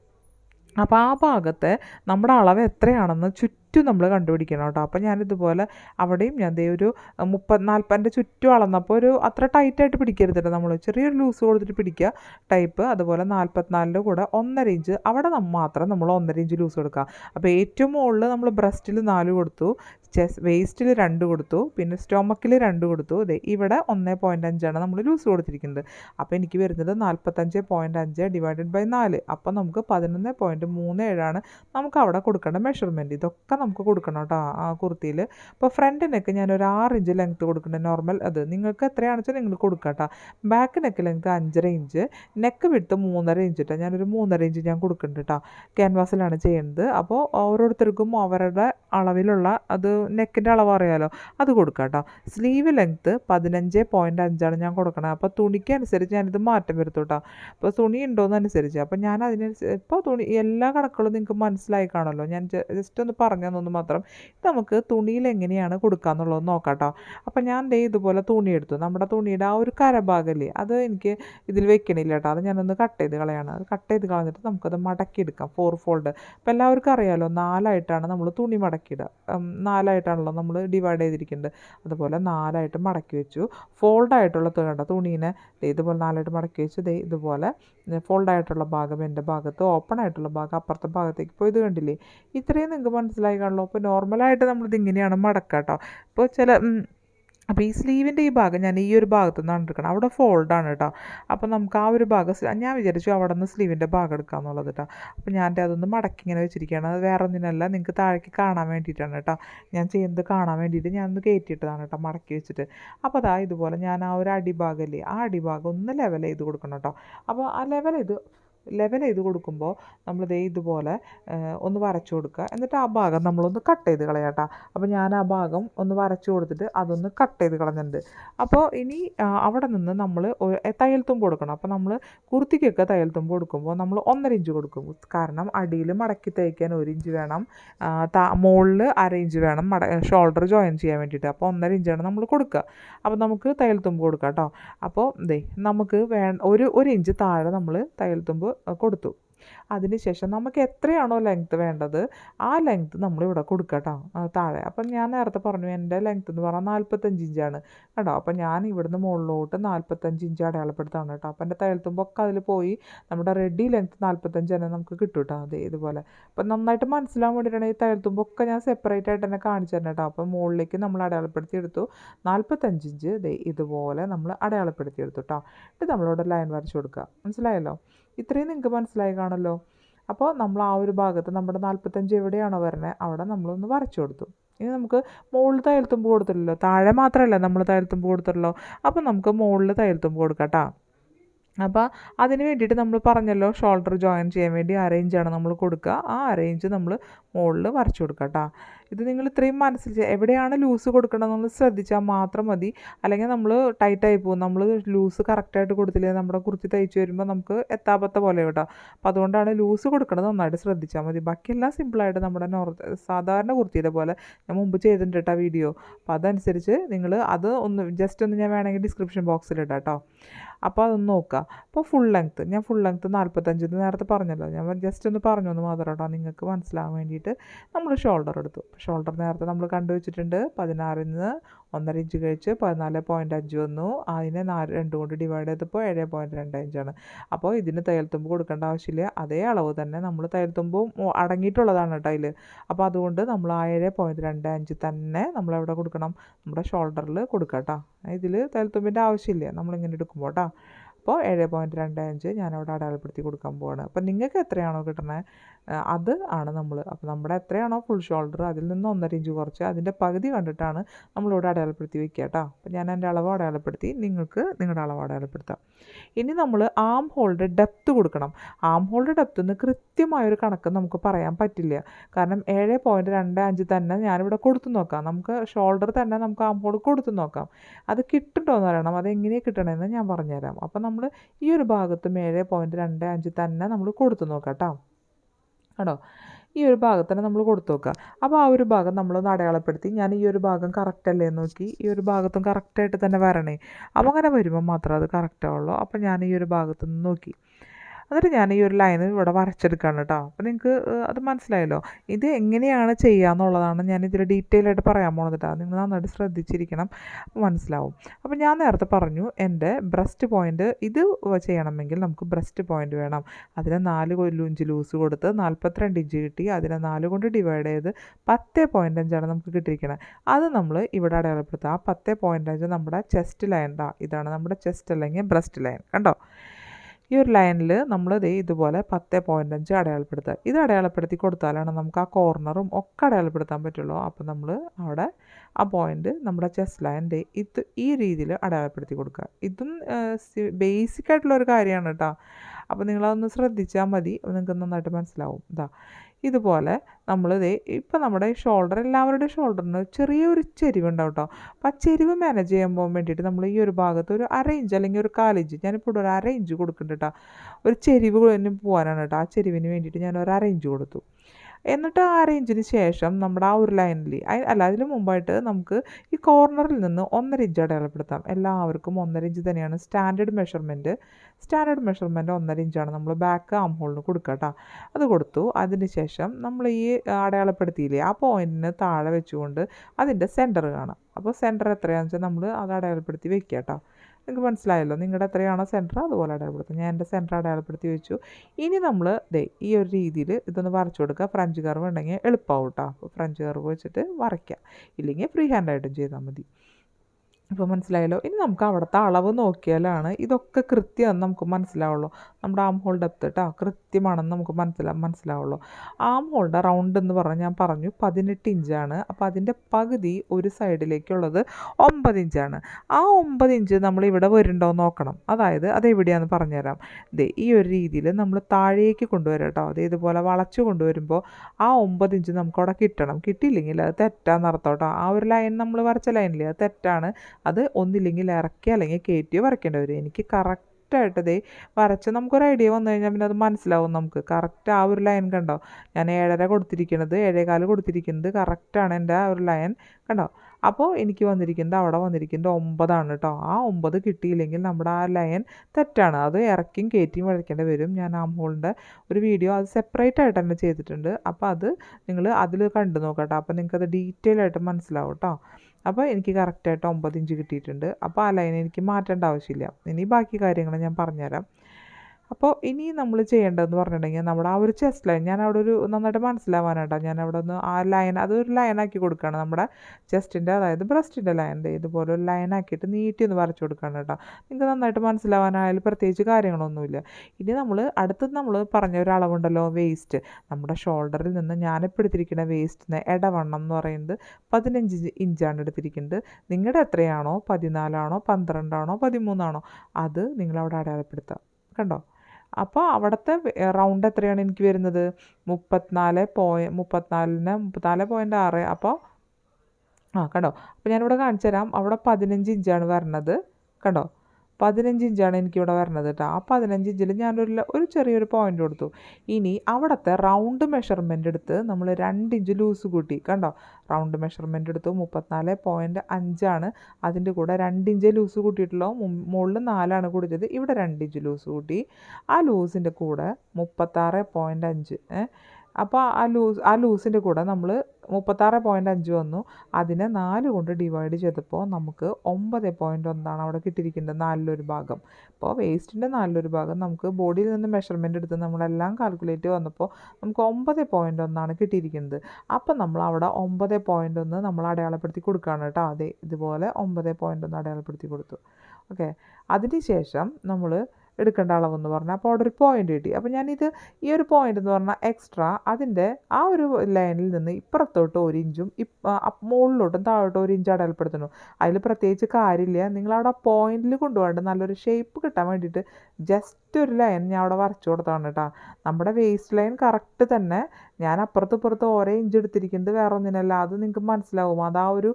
അപ്പോൾ ആ ഭാഗത്തെ നമ്മുടെ അളവ് എത്രയാണെന്ന് ചുറ്റും ചുറ്റും നമ്മൾ കണ്ടുപിടിക്കണം കേട്ടോ. അപ്പോൾ ഞാനിതുപോലെ അവിടെയും ഞാൻ ദേ ഒരു മുപ്പത് നാൽപ്പതിന്റെ ചുറ്റും അളന്നപ്പോൾ ഒരു അത്ര ടൈറ്റായിട്ട് പിടിക്കരുത് നമ്മൾ ചെറിയൊരു ലൂസ് കൊടുത്തിട്ട് പിടിക്കുക. ടൈപ്പ് അതുപോലെ നാൽപ്പത്തിനാലിന്റെ കൂടെ ഒന്നര ഇഞ്ച് അവിടെ മാത്രം നമ്മൾ ഒന്നര ഇഞ്ച് ലൂസ് കൊടുക്കുക. അപ്പോൾ ഏറ്റവും മുകളിൽ നമ്മൾ ബ്രസ്റ്റിൽ നാല് കൊടുത്തു ചെസ് വേസ്റ്റിൽ രണ്ട് കൊടുത്തു പിന്നെ സ്റ്റോമക്കിൽ രണ്ട് കൊടുത്തു. അതെ ഇവിടെ ഒന്ന് പോയിന്റ് അഞ്ചാണ് നമ്മൾ ലൂസ് കൊടുത്തിരിക്കുന്നത്. അപ്പോൾ എനിക്ക് വരുന്നത് നാൽപ്പത്തഞ്ച് പോയിന്റ് അഞ്ച് ഡിവൈഡഡ് ബൈ നാല്. അപ്പോൾ നമുക്ക് പതിനൊന്ന് പോയിന്റ് മൂന്ന് ഏഴാണ് നമുക്ക് അവിടെ കൊടുക്കേണ്ട മെഷർമെന്റ് ഇതൊക്കെ നമുക്ക് കൊടുക്കണം കേട്ടോ ആ കുർത്തിയിൽ ഇപ്പോൾ ഫ്രണ്ട് നെക്ക് ഞാൻ ഒരു ആറ് ഇഞ്ച് ലെങ്ത്ത് കൊടുക്കുന്നുണ്ട്. നോർമൽ അത്. നിങ്ങൾക്ക് എത്രയാണെന്ന് വെച്ചാൽ നിങ്ങൾ കൊടുക്കുക കേട്ടോ ബാക്ക് നെക്ക് ലെങ്ത്ത് അഞ്ചര ഇഞ്ച് നെക്ക് വിട്ട് മൂന്നര ഇഞ്ച് കേട്ടോ ഞാനൊരു മൂന്നര ഇഞ്ച് ഞാൻ കൊടുക്കുന്നുണ്ട് കേട്ടോ ക്യാൻവാസിലാണ് ചെയ്യുന്നത് അപ്പോൾ ഓരോരുത്തർക്കും അവരുടെ അളവിലുള്ള അത് നെക്കിന്റെ അളവ് അറിയാമല്ലോ അത് കൊടുക്കുക കേട്ടോ സ്ലീവ് ലെങ്ത്ത് പതിനഞ്ച് പോയിന്റ് അഞ്ചാണ് ഞാൻ കൊടുക്കണത്. അപ്പോൾ തുണിക്ക് അനുസരിച്ച് ഞാനിത് മാറ്റം വരുത്തും കേട്ടോ അപ്പോൾ തുണി ഉണ്ടോയെന്നനുസരിച്ച് അപ്പോൾ ഞാൻ അതിനനുസരിച്ച് ഇപ്പോൾ തുണി എല്ലാ കണക്കുകളും നിങ്ങൾക്ക് മനസ്സിലായി കാണുമല്ലോ. ഞാൻ ജസ്റ്റ് ഒന്ന് പറഞ്ഞു തന്നൊന്ന് മാത്രം നമുക്ക് തുണിയിൽ എങ്ങനെയാണ് കൊടുക്കുക എന്നുള്ളത് നോക്കാം കേട്ടോ അപ്പോൾ ഞാൻ ദേ ഇതുപോലെ തുണി എടുത്തു നമ്മുടെ തുണിയുടെ ആ ഒരു കരഭാഗല്ലേ അത് എനിക്ക് ഇതിൽ വെക്കണില്ല കേട്ടോ. അത് ഞാനൊന്ന് കട്ട് ചെയ്ത് കളയാണ്. അത് കട്ട് ചെയ്ത് കളഞ്ഞിട്ട് നമുക്കത് മടക്കിയെടുക്കാം. ഫോർ ഫോൾഡ് അപ്പോൾ എല്ലാവർക്കും അറിയാമല്ലോ നാലായിട്ടാണ് നമ്മൾ തുണി മടക്കിയിടുക. നാലായിട്ടാണല്ലോ നമ്മൾ ഡിവൈഡ് ചെയ്തിരിക്കുന്നത് അതുപോലെ നാലായിട്ട് മടക്കി വെച്ചു. ഫോൾഡായിട്ടുള്ള തുണി തുണീനെ ഇതുപോലെ നാലായിട്ട് മടക്കി വെച്ച് ദേ ഇതുപോലെ ഫോൾഡായിട്ടുള്ള ഭാഗം എന്റെ ഭാഗത്ത് ഓപ്പൺ ആയിട്ടുള്ള ഭാഗം അപ്പുറത്തെ ഭാഗത്തേക്ക് പോയി. ഇത് കണ്ടില്ലേ? ഇത്രയും നിങ്ങൾക്ക് മനസ്സിലായി കാണല്ലോ അപ്പോൾ നോർമലായിട്ട് നമ്മളിത് ഇങ്ങനെയാണ് മടക്കുക കേട്ടോ ഇപ്പോൾ ചില അപ്പോൾ ഈ സ്ലീവിന്റെ ഈ ഭാഗം ഞാൻ ഈ ഒരു ഭാഗത്തു നിന്നാണ് എടുക്കണം അവിടെ ഫോൾഡാണ് കേട്ടോ അപ്പോൾ നമുക്ക് ആ ഒരു ഭാഗം ഞാൻ വിചാരിച്ചു അവിടെ നിന്ന് സ്ലീവിന്റെ ഭാഗം എടുക്കാമെന്നുള്ളത് കേട്ടോ അപ്പോൾ ഞാൻ അതൊന്ന് മടക്കി ഇങ്ങനെ വെച്ചിരിക്കുകയാണ് അത് വേറെ ഒന്നിനല്ല നിങ്ങൾക്ക് താഴേക്ക് കാണാൻ വേണ്ടിയിട്ടാണ് കേട്ടോ ഞാൻ ചെയ്യുന്നത് കാണാൻ വേണ്ടിയിട്ട് ഞാനൊന്ന് കയറ്റിയിട്ടതാണ് കേട്ടോ മടക്കി വെച്ചിട്ട്. അപ്പോൾ അതാ ഇതുപോലെ ഞാൻ ആ ഒരു അടിഭാഗമല്ലേ ആ അടിഭാഗം ഒന്ന് ലെവൽ ചെയ്ത് കൊടുക്കണം കേട്ടോ അപ്പോൾ ആ ലെവൽ ചെയ്ത് ലെവൽ ചെയ്ത് കൊടുക്കുമ്പോൾ നമ്മൾ ദേ ഇതുപോലെ ഒന്ന് വരച്ചു കൊടുക്കുക. എന്നിട്ട് ആ ഭാഗം നമ്മളൊന്ന് കട്ട് ചെയ്ത് കളയാട്ടോ. അപ്പോൾ ഞാൻ ആ ഭാഗം ഒന്ന് വരച്ചു കൊടുത്തിട്ട് അതൊന്ന് കട്ട് ചെയ്ത് കളഞ്ഞിട്ടുണ്ട്. അപ്പോൾ ഇനി അവിടെ നിന്ന് നമ്മൾ തയ്യൽ തുമ്പ് കൊടുക്കണം. അപ്പോൾ നമ്മൾ കുർത്തിക്കൊക്കെ തയ്യൽ തുമ്പ് കൊടുക്കുമ്പോൾ നമ്മൾ ഒന്നര ഇഞ്ച് കൊടുക്കും. കാരണം അടിയിൽ മടക്കി തയ്ക്കാൻ ഒരു ഇഞ്ച് വേണം. മുകളിൽ അര ഇഞ്ച് വേണം. മട ഷോൾഡർ ജോയിൻ ചെയ്യാൻ വേണ്ടിയിട്ട്. അപ്പോൾ ഒന്നര ഇഞ്ചാണ് നമ്മൾ കൊടുക്കുക. അപ്പോൾ നമുക്ക് തയ്യൽ തുമ്പ് കൊടുക്കാം കേട്ടോ. അപ്പോൾ ദേ നമുക്ക് വേ ഒരു ഒരു ഇഞ്ച് താഴെ നമ്മൾ തയ്യൽ തുമ്പ് കൊടുത്തു. അതിനുശേഷം നമുക്ക് എത്രയാണോ ലെങ്ത്ത് വേണ്ടത് ആ ലെങ്ത്ത് നമ്മളിവിടെ കൊടുക്കട്ടോ. താഴെ. അപ്പം ഞാൻ നേരത്തെ പറഞ്ഞു എന്റെ ലെങ്ത്ത് എന്ന് പറഞ്ഞാൽ നാൽപ്പത്തഞ്ച് ഇഞ്ചാണ് കേട്ടോ. അപ്പം ഞാൻ ഇവിടുന്ന് മുകളിലോട്ട് നാൽപ്പത്തഞ്ച് ഇഞ്ച് അടയാളപ്പെടുത്താണ് കേട്ടോ. അപ്പം എന്റെ തയ്യൽത്തുമ്പൊക്കെ അതിൽ പോയി നമ്മുടെ റെഡി ലെങ്ത്ത് നാൽപ്പത്തഞ്ച് തന്നെ നമുക്ക് കിട്ടും കേട്ടോ. അതേ ഇതുപോലെ. അപ്പം നന്നായിട്ട് മനസ്സിലാവാൻ വേണ്ടിയിട്ടാണ് ഈ തയ്യൽത്തുമ്പൊക്കെ ഞാൻ സെപ്പറേറ്റ് ആയിട്ട് തന്നെ കാണിച്ചു തരണം കേട്ടോ. അപ്പം മുകളിലേക്ക് നമ്മൾ അടയാളപ്പെടുത്തി എടുത്തു. നാൽപ്പത്തഞ്ച് ഇഞ്ച് ദേ ഇതുപോലെ നമ്മൾ അടയാളപ്പെടുത്തി എടുത്തു കേട്ടോ. എന്നിട്ട് നമ്മളിവിടെ ലൈൻ വരച്ചു കൊടുക്കുക. മനസ്സിലായല്ലോ? ഇത്രയും നിങ്ങൾക്ക് മനസ്സിലായി കാണല്ലോ അപ്പോൾ നമ്മൾ ആ ഒരു ഭാഗത്ത് നമ്മുടെ നാൽപ്പത്തഞ്ച് എവിടെയാണോ വരണേ അവിടെ നമ്മളൊന്ന് വരച്ചു കൊടുത്തു. ഇനി നമുക്ക് മുകളിൽ തയ്യൽത്തുമ്പ് കൊടുത്തില്ലല്ലോ താഴെ മാത്രമല്ല നമ്മൾ തയ്യൽത്തുമ്പ് കൊടുത്തല്ലോ അപ്പോൾ നമുക്ക് മുകളിൽ തയ്യൽത്തുമ്പ് കൊടുക്കാം കേട്ടോ അപ്പോൾ അതിന് വേണ്ടിയിട്ട് നമ്മൾ പറഞ്ഞല്ലോ ഷോൾഡർ ജോയിൻ ചെയ്യാൻ വേണ്ടി അറേഞ്ചാണ് നമ്മൾ കൊടുക്കുക. ആ അറേഞ്ച് നമ്മൾ മുകളിൽ വരച്ചു കൊടുക്കുക ഇത് നിങ്ങൾ ഇത്രയും മനസ്സിൽ എവിടെയാണ് ലൂസ് കൊടുക്കണമെന്ന് ശ്രദ്ധിച്ചാൽ മാത്രം മതി. അല്ലെങ്കിൽ നമ്മൾ ടൈറ്റായി പോകും. നമ്മൾ ലൂസ് കറക്റ്റായിട്ട് കൊടുത്തില്ലേ നമ്മുടെ കുർത്തി തയ്ച്ച് വരുമ്പോൾ നമുക്ക് എത്താപത്ത പോലെ കേട്ടോ. അപ്പോൾ അതുകൊണ്ടാണ് ലൂസ് കൊടുക്കേണ്ടത് നന്നായിട്ട് ശ്രദ്ധിച്ചാൽ മതി. ബാക്കിയെല്ലാം സിമ്പിളായിട്ട് നമ്മുടെ നോർ സാധാരണ കുർത്തിയുടെ പോലെ ഞാൻ മുമ്പ് ചെയ്തിട്ടുണ്ട് കേട്ടോ വീഡിയോ അപ്പോൾ അതനുസരിച്ച് നിങ്ങൾ അത് ഒന്ന് ജസ്റ്റ് ഒന്ന് ഞാൻ വേണമെങ്കിൽ ഡിസ്ക്രിപ്ഷൻ ബോക്സിൽ ഇടാം കേട്ടോ അപ്പോൾ അതൊന്ന് നോക്കുക അപ്പോൾ ഫുൾ ലെങ്ത്ത് ഞാൻ ഫുൾ ലെങ്ത്ത് നാൽപ്പത്തഞ്ച് നേരത്തെ പറഞ്ഞല്ലോ. ഞാൻ ജസ്റ്റ് ഒന്ന് പറഞ്ഞു എന്ന് മാത്രം കേട്ടോ. നിങ്ങൾക്ക് മനസ്സിലാവാൻ വേണ്ടിയിട്ട് നമ്മൾ ഷോൾഡർ എടുത്തു. ഷോൾഡർ നേരത്തെ നമ്മൾ കണ്ടു വെച്ചിട്ടുണ്ട് പതിനാറിൽ നിന്ന് ഒന്നര ഇഞ്ച് കഴിച്ച് പതിനാല് പോയിന്റ് അഞ്ച് വന്നു. അതിനെ നാല് രണ്ടും കൊണ്ട് ഡിവൈഡ് ചെയ്തപ്പോൾ ഏഴ് പോയിന്റ് രണ്ട് അഞ്ചാണ്. അപ്പോൾ ഇതിന് തയ്യൽത്തുമ്പ് കൊടുക്കേണ്ട ആവശ്യമില്ല. അതേ അളവ് തന്നെ നമ്മൾ തയ്യൽത്തുമ്പും അടങ്ങിയിട്ടുള്ളതാണ് കേട്ടോ അതിൽ അപ്പോൾ അതുകൊണ്ട് നമ്മൾ ആ ഏഴ് പോയിന്റ് രണ്ട് അഞ്ച് തന്നെ നമ്മൾ എവിടെ കൊടുക്കണം? നമ്മുടെ ഷോൾഡറിൽ കൊടുക്കുക കേട്ടോ. ഇതിൽ തയ്യൽത്തുമ്പിന്റെ ആവശ്യമില്ല. നമ്മളിങ്ങനെ എടുക്കുമ്പോൾ കേട്ടോ. അപ്പോൾ ഏഴ് പോയിന്റ് രണ്ട് അഞ്ച് ഞാനവിടെ അടയാളപ്പെടുത്തി കൊടുക്കാൻ പോവാണ്. അപ്പോൾ നിങ്ങൾക്ക് എത്രയാണോ കിട്ടണേ? ആ, അത് ആണ് നമ്മൾ അപ്പോൾ നമ്മുടെ എത്രയാണോ ഫുൾ ഷോൾഡർ അതിൽ നിന്ന് ഒന്നര ഇഞ്ച് കുറച്ച് അതിന്റെ പകുതി കണ്ടിട്ടാണ് നമ്മളിവിടെ അടയാളപ്പെടുത്തി വെക്കുക കേട്ടോ. അപ്പോൾ ഞാൻ എന്റെ അളവ് അടയാളപ്പെടുത്തി നിങ്ങൾക്ക് നിങ്ങളുടെ അളവ് അടയാളപ്പെടുത്താം. ഇനി നമ്മൾ ആം ഹോൾഡ് ഡെപ്ത്ത് കൊടുക്കണം. ആം ഹോൾഡ് ഡെപ്ത്ത് നിന്ന് കൃത്യമായൊരു കണക്ക് നമുക്ക് പറയാൻ പറ്റില്ല. കാരണം ഏഴ് പോയിന്റ് രണ്ട് അഞ്ച് തന്നെ ഞാനിവിടെ കൊടുത്തു നോക്കാം. നമുക്ക് ഷോൾഡർ തന്നെ നമുക്ക് ആം ഹോൾഡ് കൊടുത്തു നോക്കാം. അത് കിട്ടുണ്ടോ എന്ന് അറിയണം. അത് എങ്ങനെയാണ് കിട്ടണമെന്ന് ഞാൻ പറഞ്ഞുതരാം. അപ്പോൾ നമ്മൾ ഈ ഒരു ഭാഗത്തും ഏഴ് പോയിന്റ് രണ്ട് അഞ്ച് തന്നെ നമ്മൾ കൊടുത്തു നോക്കാം കേട്ടോ. കേട്ടോ ഈ ഒരു ഭാഗത്തിന് നമ്മൾ കൊടുത്തു നോക്കുക അപ്പോൾ ആ ഒരു ഭാഗം നമ്മളൊന്ന് അടയാളപ്പെടുത്തി. ഞാൻ ഈ ഒരു ഭാഗം കറക്റ്റ് അല്ലേ നോക്കി? ഈ ഒരു ഭാഗത്തും കറക്റ്റായിട്ട് തന്നെ വരണേ. അപ്പോൾ അങ്ങനെ വരുമ്പോൾ മാത്രമേ അത് കറക്റ്റ് ആവുള്ളൂ. അപ്പോൾ ഞാൻ ഈ ഒരു ഭാഗത്ത് നിന്ന് നോക്കി. എന്നിട്ട് ഞാൻ ഈ ഒരു ലൈൻ ഇവിടെ വരച്ചെടുക്കുകയാണ് കേട്ടോ അപ്പോൾ നിങ്ങൾക്ക് അത് മനസ്സിലായല്ലോ. ഇത് എങ്ങനെയാണ് ചെയ്യുക എന്നുള്ളതാണ് ഞാൻ ഇതിൽ ഡീറ്റെയിൽ ആയിട്ട് പറയാൻ പോകുന്നത് കേട്ടോ നിങ്ങൾ നന്നായിട്ട് ശ്രദ്ധിച്ചിരിക്കണം. മനസ്സിലാവും. അപ്പോൾ ഞാൻ നേരത്തെ പറഞ്ഞു എന്റെ ബ്രസ്റ്റ് പോയിന്റ് ഇത് ചെയ്യണമെങ്കിൽ നമുക്ക് ബ്രസ്റ്റ് പോയിന്റ് വേണം. അതിന് നാല് ഇഞ്ച് ലൂസ് കൊടുത്ത് നാൽപ്പത്തിരണ്ട് ഇഞ്ച് കിട്ടി. അതിനെ നാല് കൊണ്ട് ഡിവൈഡ് ചെയ്ത് പത്ത് പോയിന്റ് അഞ്ചാണ് നമുക്ക് കിട്ടിയിരിക്കുന്നത് അത് നമ്മൾ ഇവിടെ അടയാളപ്പെടുത്തുക. ആ പത്ത് പോയിന്റ് അഞ്ച് നമ്മുടെ ചെസ്റ്റ് ലൈൻ ഇതാണ് നമ്മുടെ ചെസ്റ്റ് അല്ലെങ്കിൽ ബ്രസ്റ്റ് ലൈൻ കണ്ടോ? ഈ ഒരു ലൈനിൽ നമ്മൾ ദേ ഇതുപോലെ പത്ത് പോയിന്റ് അഞ്ച് അടയാളപ്പെടുത്തുക. ഇത് അടയാളപ്പെടുത്തി കൊടുത്താലാണ് നമുക്ക് ആ കോർണറും ഒക്കെ അടയാളപ്പെടുത്താൻ പറ്റുള്ളൂ. അപ്പോൾ നമ്മൾ അവിടെ ആ പോയിന്റ് നമ്മുടെ ചെസ് ലൈന്റെ ഇത് ഈ രീതിയിൽ അടയാളപ്പെടുത്തി കൊടുക്കുക. ഇതും ബേസിക് ആയിട്ടുള്ള ഒരു കാര്യമാണ് കേട്ടോ അപ്പോൾ നിങ്ങളതൊന്ന് ശ്രദ്ധിച്ചാൽ മതി. നിങ്ങൾക്ക് നന്നായിട്ട് മനസ്സിലാവും. ഇതാ ഇതുപോലെ നമ്മൾ ഇതേ ഇപ്പം നമ്മുടെ ഷോൾഡർ എല്ലാവരുടെയും ഷോൾഡറിന് ചെറിയൊരു ചെരിവുണ്ടാവും കേട്ടോ അപ്പോൾ ആ ചെരിവ് മാനേജ് ചെയ്യാൻ പോകാൻ വേണ്ടിയിട്ട് നമ്മൾ ഈ ഒരു ഭാഗത്ത് ഒരു അര ഇഞ്ച് അല്ലെങ്കിൽ ഒരു കാലിഞ്ച് ഞാനിപ്പോൾ ഒരു അര ഇഞ്ച് കൊടുക്കുന്നുണ്ട് കേട്ടോ ഒരു ചെരിവ് പോകാനാണ് കേട്ടോ ആ ചെരിവിന് വേണ്ടിയിട്ട് ഞാൻ ഒരു അര ഇഞ്ച് കൊടുത്തു. എന്നിട്ട് ആ റേഞ്ചിന് ശേഷം നമ്മുടെ ആ ഒരു ലൈനിൽ അല്ല അതിന് മുമ്പായിട്ട് നമുക്ക് ഈ കോർണറിൽ നിന്ന് ഒന്നര ഇഞ്ച് അടയാളപ്പെടുത്താം. എല്ലാവർക്കും ഒന്നര ഇഞ്ച് തന്നെയാണ് സ്റ്റാൻഡേർഡ് മെഷർമെന്റ് സ്റ്റാൻഡേർഡ് മെഷർമെന്റ് ഒന്നര ഇഞ്ചാണ് നമ്മൾ ബാക്ക് ആം ഹോളിന് കൊടുക്കുക കേട്ടോ അത് കൊടുത്തു. അതിന് ശേഷം നമ്മൾ ഈ അടയാളപ്പെടുത്തിയില്ലേ ആ പോയിന്റിന് താഴെ വെച്ചുകൊണ്ട് അതിന്റെ സെന്റർ കാണാം. അപ്പോൾ സെന്റർ എത്രയാണെന്ന് വെച്ചാൽ നമ്മൾ അത് അടയാളപ്പെടുത്തി വെക്കുക കേട്ടോ നിങ്ങൾക്ക് മനസ്സിലായല്ലോ. നിങ്ങളുടെ എത്രയാണോ സെന്റർ അതുപോലെ അടയാളപ്പെടുത്തും. ഞാൻ എന്റെ സെന്റർ അടയാളപ്പെടുത്തി വെച്ചു. ഇനി നമ്മൾ ദേ ഈ ഒരു രീതിയിൽ ഇതൊന്ന് വരച്ചു കൊടുക്കുക ഫ്രഞ്ച് കർവ് ഉണ്ടെങ്കിൽ എളുപ്പമാവും കേട്ടോ അപ്പോൾ ഫ്രഞ്ച് കർവ് വെച്ചിട്ട് വരയ്ക്കുക ഇല്ലെങ്കിൽ ഫ്രീ ഹാൻഡായിട്ടും ചെയ്താൽ മതി. ഇപ്പോൾ മനസ്സിലായല്ലോ? ഇനി നമുക്ക് അവിടുത്തെ അളവ് നോക്കിയാലാണ് ഇതൊക്കെ കൃത്യമെന്ന് നമുക്ക് മനസ്സിലാവുള്ളൂ. നമ്മുടെ ആം ഹോൾ ഡെപ്ത് കേട്ടോ കൃത്യമാണെന്ന് നമുക്ക് മനസ്സിലാ മനസ്സിലാവുള്ളൂ. ആം ഹോളിന്റെ റൗണ്ട് എന്ന് പറഞ്ഞാൽ ഞാൻ പറഞ്ഞു പതിനെട്ട് ഇഞ്ചാണ് അപ്പോൾ അതിന്റെ പകുതി ഒരു സൈഡിലേക്കുള്ളത് ഒമ്പത് ഇഞ്ചാണ് ആ ഒമ്പത് ഇഞ്ച് നമ്മൾ ഇവിടെ വരുന്നുണ്ടോ നോക്കണം. അതായത് അത് എവിടെയാണെന്ന് പറഞ്ഞുതരാം. ദേ ഈ ഒരു രീതിയിൽ നമ്മൾ താഴേക്ക് കൊണ്ടുവരാം കേട്ടോ അത് ഇതുപോലെ വളച്ചു കൊണ്ടുവരുമ്പോൾ ആ ഒമ്പത് ഇഞ്ച് നമുക്ക് അവിടെ കിട്ടണം. കിട്ടിയില്ലെങ്കിൽ അത് തെറ്റാന്ന് അർത്ഥം കേട്ടോ ആ ഒരു ലൈൻ നമ്മൾ വരച്ച ലൈനില്ലേ അത് തെറ്റാണ്. അത് ഒന്നില്ലെങ്കിൽ ഇറക്കി അല്ലെങ്കിൽ കയറ്റിയോ വരയ്ക്കേണ്ടി വരും. എനിക്ക് കറക്റ്റായിട്ട് ദേ വരച്ച് നമുക്കൊരു ഐഡിയ വന്നു കഴിഞ്ഞാൽ പിന്നെ അത് മനസ്സിലാവും നമുക്ക്. കറക്റ്റ് ആ ഒരു ലൈൻ കണ്ടോ? ഞാൻ ഏഴര കൊടുത്തിരിക്കുന്നത് ഏഴേകാൽ കൊടുത്തിരിക്കുന്നത് കറക്റ്റാണ് എന്റെ ആ ഒരു ലൈൻ കണ്ടോ? അപ്പോൾ എനിക്ക് വന്നിരിക്കുന്നത് അവിടെ വന്നിരിക്കുന്നത് ഒമ്പതാണ് കേട്ടോ ആ ഒമ്പത് കിട്ടിയില്ലെങ്കിൽ നമ്മുടെ ആ ലൈൻ തെറ്റാണ്. അത് ഇറക്കിയും കയറ്റിയും വരയ്ക്കേണ്ടി വരും. ഞാൻ ആം ഹോളിന്റെ ഒരു വീഡിയോ അത് സെപ്പറേറ്റ് ആയിട്ട് തന്നെ ചെയ്തിട്ടുണ്ട്. അപ്പോൾ അത് നിങ്ങൾ അതിൽ കണ്ടു നോക്കാം കേട്ടോ അപ്പോൾ നിങ്ങൾക്കത് ഡീറ്റെയിൽ ആയിട്ട് മനസ്സിലാവും കേട്ടോ അപ്പോൾ എനിക്ക് കറക്റ്റായിട്ട് ഒമ്പത് ഇഞ്ച് കിട്ടിയിട്ടുണ്ട്. അപ്പോൾ ആ ലൈൻ എനിക്ക് മാറ്റേണ്ട ആവശ്യമില്ല. ഇനി ബാക്കി കാര്യങ്ങൾ ഞാൻ പറഞ്ഞുതരാം. അപ്പോൾ ഇനി നമ്മൾ ചെയ്യേണ്ടതെന്ന് പറഞ്ഞിട്ടുണ്ടെങ്കിൽ നമ്മുടെ ആ ഒരു ചെസ്റ്റ് ലൈൻ ഞാൻ അവിടെ ഒരു നന്നായിട്ട് മനസ്സിലാവാനാട്ടോ ഞാൻ അവിടെ ഒന്ന് ആ ലൈൻ അതൊരു ലൈനാക്കി കൊടുക്കുകയാണ്. നമ്മുടെ ചെസ്റ്റിന്റെ അതായത് ബ്രസ്റ്റിന്റെ ലൈനിന്റെ ഇതുപോലെ ഒരു ലൈനാക്കിയിട്ട് നീട്ടി ഒന്ന് വരച്ചു കൊടുക്കുകയാണ് കേട്ടോ. നിങ്ങൾക്ക് നന്നായിട്ട് മനസ്സിലാവാനായാലും പ്രത്യേകിച്ച് കാര്യങ്ങളൊന്നുമില്ല. ഇനി നമ്മൾ അടുത്തത് നമ്മൾ പറഞ്ഞ ഒരു അളവുണ്ടല്ലോ വേസ്റ്റ് നമ്മുടെ ഷോൾഡറിൽ നിന്ന് ഞാൻ ഞാനിപ്പോൾ എടുത്തിരിക്കുന്ന വേസ്റ്റിന് ഇടവണ്ണം എന്ന് പറയുന്നത് പതിനഞ്ച് ഇഞ്ചാണ് എടുത്തിരിക്കുന്നത്. നിങ്ങളുടെ എത്രയാണോ? പതിനാലാണോ? പന്ത്രണ്ടാണോ? പതിമൂന്നാണോ? അത് നിങ്ങളവിടെ അടയാളപ്പെടുത്തുക. കണ്ടോ? അപ്പോൾ അവിടുത്തെ റൗണ്ട് എത്രയാണ് എനിക്ക് വരുന്നത്? മുപ്പത്തിനാല് പോയി മുപ്പത്തിനാലിന് മുപ്പത്തിനാല് പോയിന്റ് ആറ്. അപ്പോൾ ആ കണ്ടോ? അപ്പോൾ ഞാനിവിടെ കാണിച്ചു തരാം അവിടെ പതിനഞ്ച് ഇഞ്ചാണ് വരണത്. കണ്ടോ? പതിനഞ്ച് ഇഞ്ചാണ് എനിക്കിവിടെ വരണത് കേട്ടോ ആ പതിനഞ്ച് ഇഞ്ചിൽ ഞാനൊരു ഒരു ചെറിയൊരു പോയിന്റ് കൊടുത്തു. ഇനി അവിടുത്തെ റൗണ്ട് മെഷർമെന്റ് എടുത്ത് നമ്മൾ രണ്ട് ഇഞ്ച് ലൂസ് കൂട്ടി. കണ്ടോ? റൗണ്ട് മെഷർമെന്റ് എടുത്തു. മുപ്പത്തിനാല് പോയിന്റ് അഞ്ചാണ്. അതിന്റെ കൂടെ രണ്ട് ഇഞ്ച് ലൂസ് കൂട്ടിയിട്ടുള്ളൂ മുകളിൽ നാലാണ് കൂടിയത് ഇവിടെ രണ്ട് ഇഞ്ച് ലൂസ് കൂട്ടി. ആ ലൂസിന്റെ കൂടെ മുപ്പത്താറ് പോയിന്റ് അഞ്ച് അപ്പോൾ ആ ലൂസ് ആ ലൂസിന്റെ കൂടെ നമ്മൾ മുപ്പത്താറ് പോയിന്റ് അഞ്ച് വന്നു. അതിനെ നാല് കൊണ്ട് ഡിവൈഡ് ചെയ്തപ്പോൾ നമുക്ക് ഒമ്പത് പോയിന്റ് ഒന്നാണ് അവിടെ കിട്ടിയിരിക്കുന്നത് നാലിലൊരു ഭാഗം. അപ്പോൾ വേസ്റ്റിന്റെ നാലിലൊരു ഭാഗം നമുക്ക് ബോഡിയിൽ നിന്ന് മെഷർമെന്റ് എടുത്ത് നമ്മളെല്ലാം കാൽക്കുലേറ്റ് വന്നപ്പോൾ നമുക്ക് ഒമ്പത് പോയിന്റ് ഒന്നാണ് കിട്ടിയിരിക്കുന്നത്. അപ്പോൾ നമ്മൾ അവിടെ ഒമ്പത് പോയിന്റ് ഒന്ന് നമ്മൾ അടയാളപ്പെടുത്തി കൊടുക്കുകയാണ് കേട്ടോ. അതെ ഇതുപോലെ ഒമ്പത് പോയിന്റ് ഒന്ന് അടയാളപ്പെടുത്തി കൊടുത്തു. ഓക്കെ അതിന് ശേഷം നമ്മൾ എടുക്കേണ്ട അളവെന്ന് പറഞ്ഞാൽ അപ്പോൾ അവിടെ ഒരു പോയിന്റ് കിട്ടി. അപ്പോൾ ഞാനിത് ഈ ഒരു പോയിന്റ് എന്ന് പറഞ്ഞാൽ എക്സ്ട്രാ അതിന്റെ ആ ഒരു ലൈനിൽ നിന്ന് ഇപ്പുറത്തോട്ട് ഒരു ഇഞ്ചും മുകളിലോട്ടും താഴോട്ടും ഒരു ഇഞ്ച് അടയാളപ്പെടുത്തുന്നു. അതിൽ പ്രത്യേകിച്ച് കാര്യമില്ല. നിങ്ങളവിടെ പോയിന്റിൽ കൊണ്ടുപോകേണ്ട നല്ലൊരു ഷേപ്പ് കിട്ടാൻ വേണ്ടിയിട്ട് ജസ്റ്റ് ഒരു ലൈൻ ഞാൻ അവിടെ വരച്ചു കൊടുത്താണ് കേട്ടോ. നമ്മുടെ വേസ്റ്റ് ലൈൻ കറക്റ്റ് തന്നെ ഞാൻ അപ്പുറത്തും ഇപ്പുറത്തും ഓരോ ഇഞ്ച് എടുത്തിരിക്കുന്നത് വേറെ ഒന്നിനല്ല. അത് നിങ്ങൾക്ക് മനസ്സിലാവും. അത് ആ ഒരു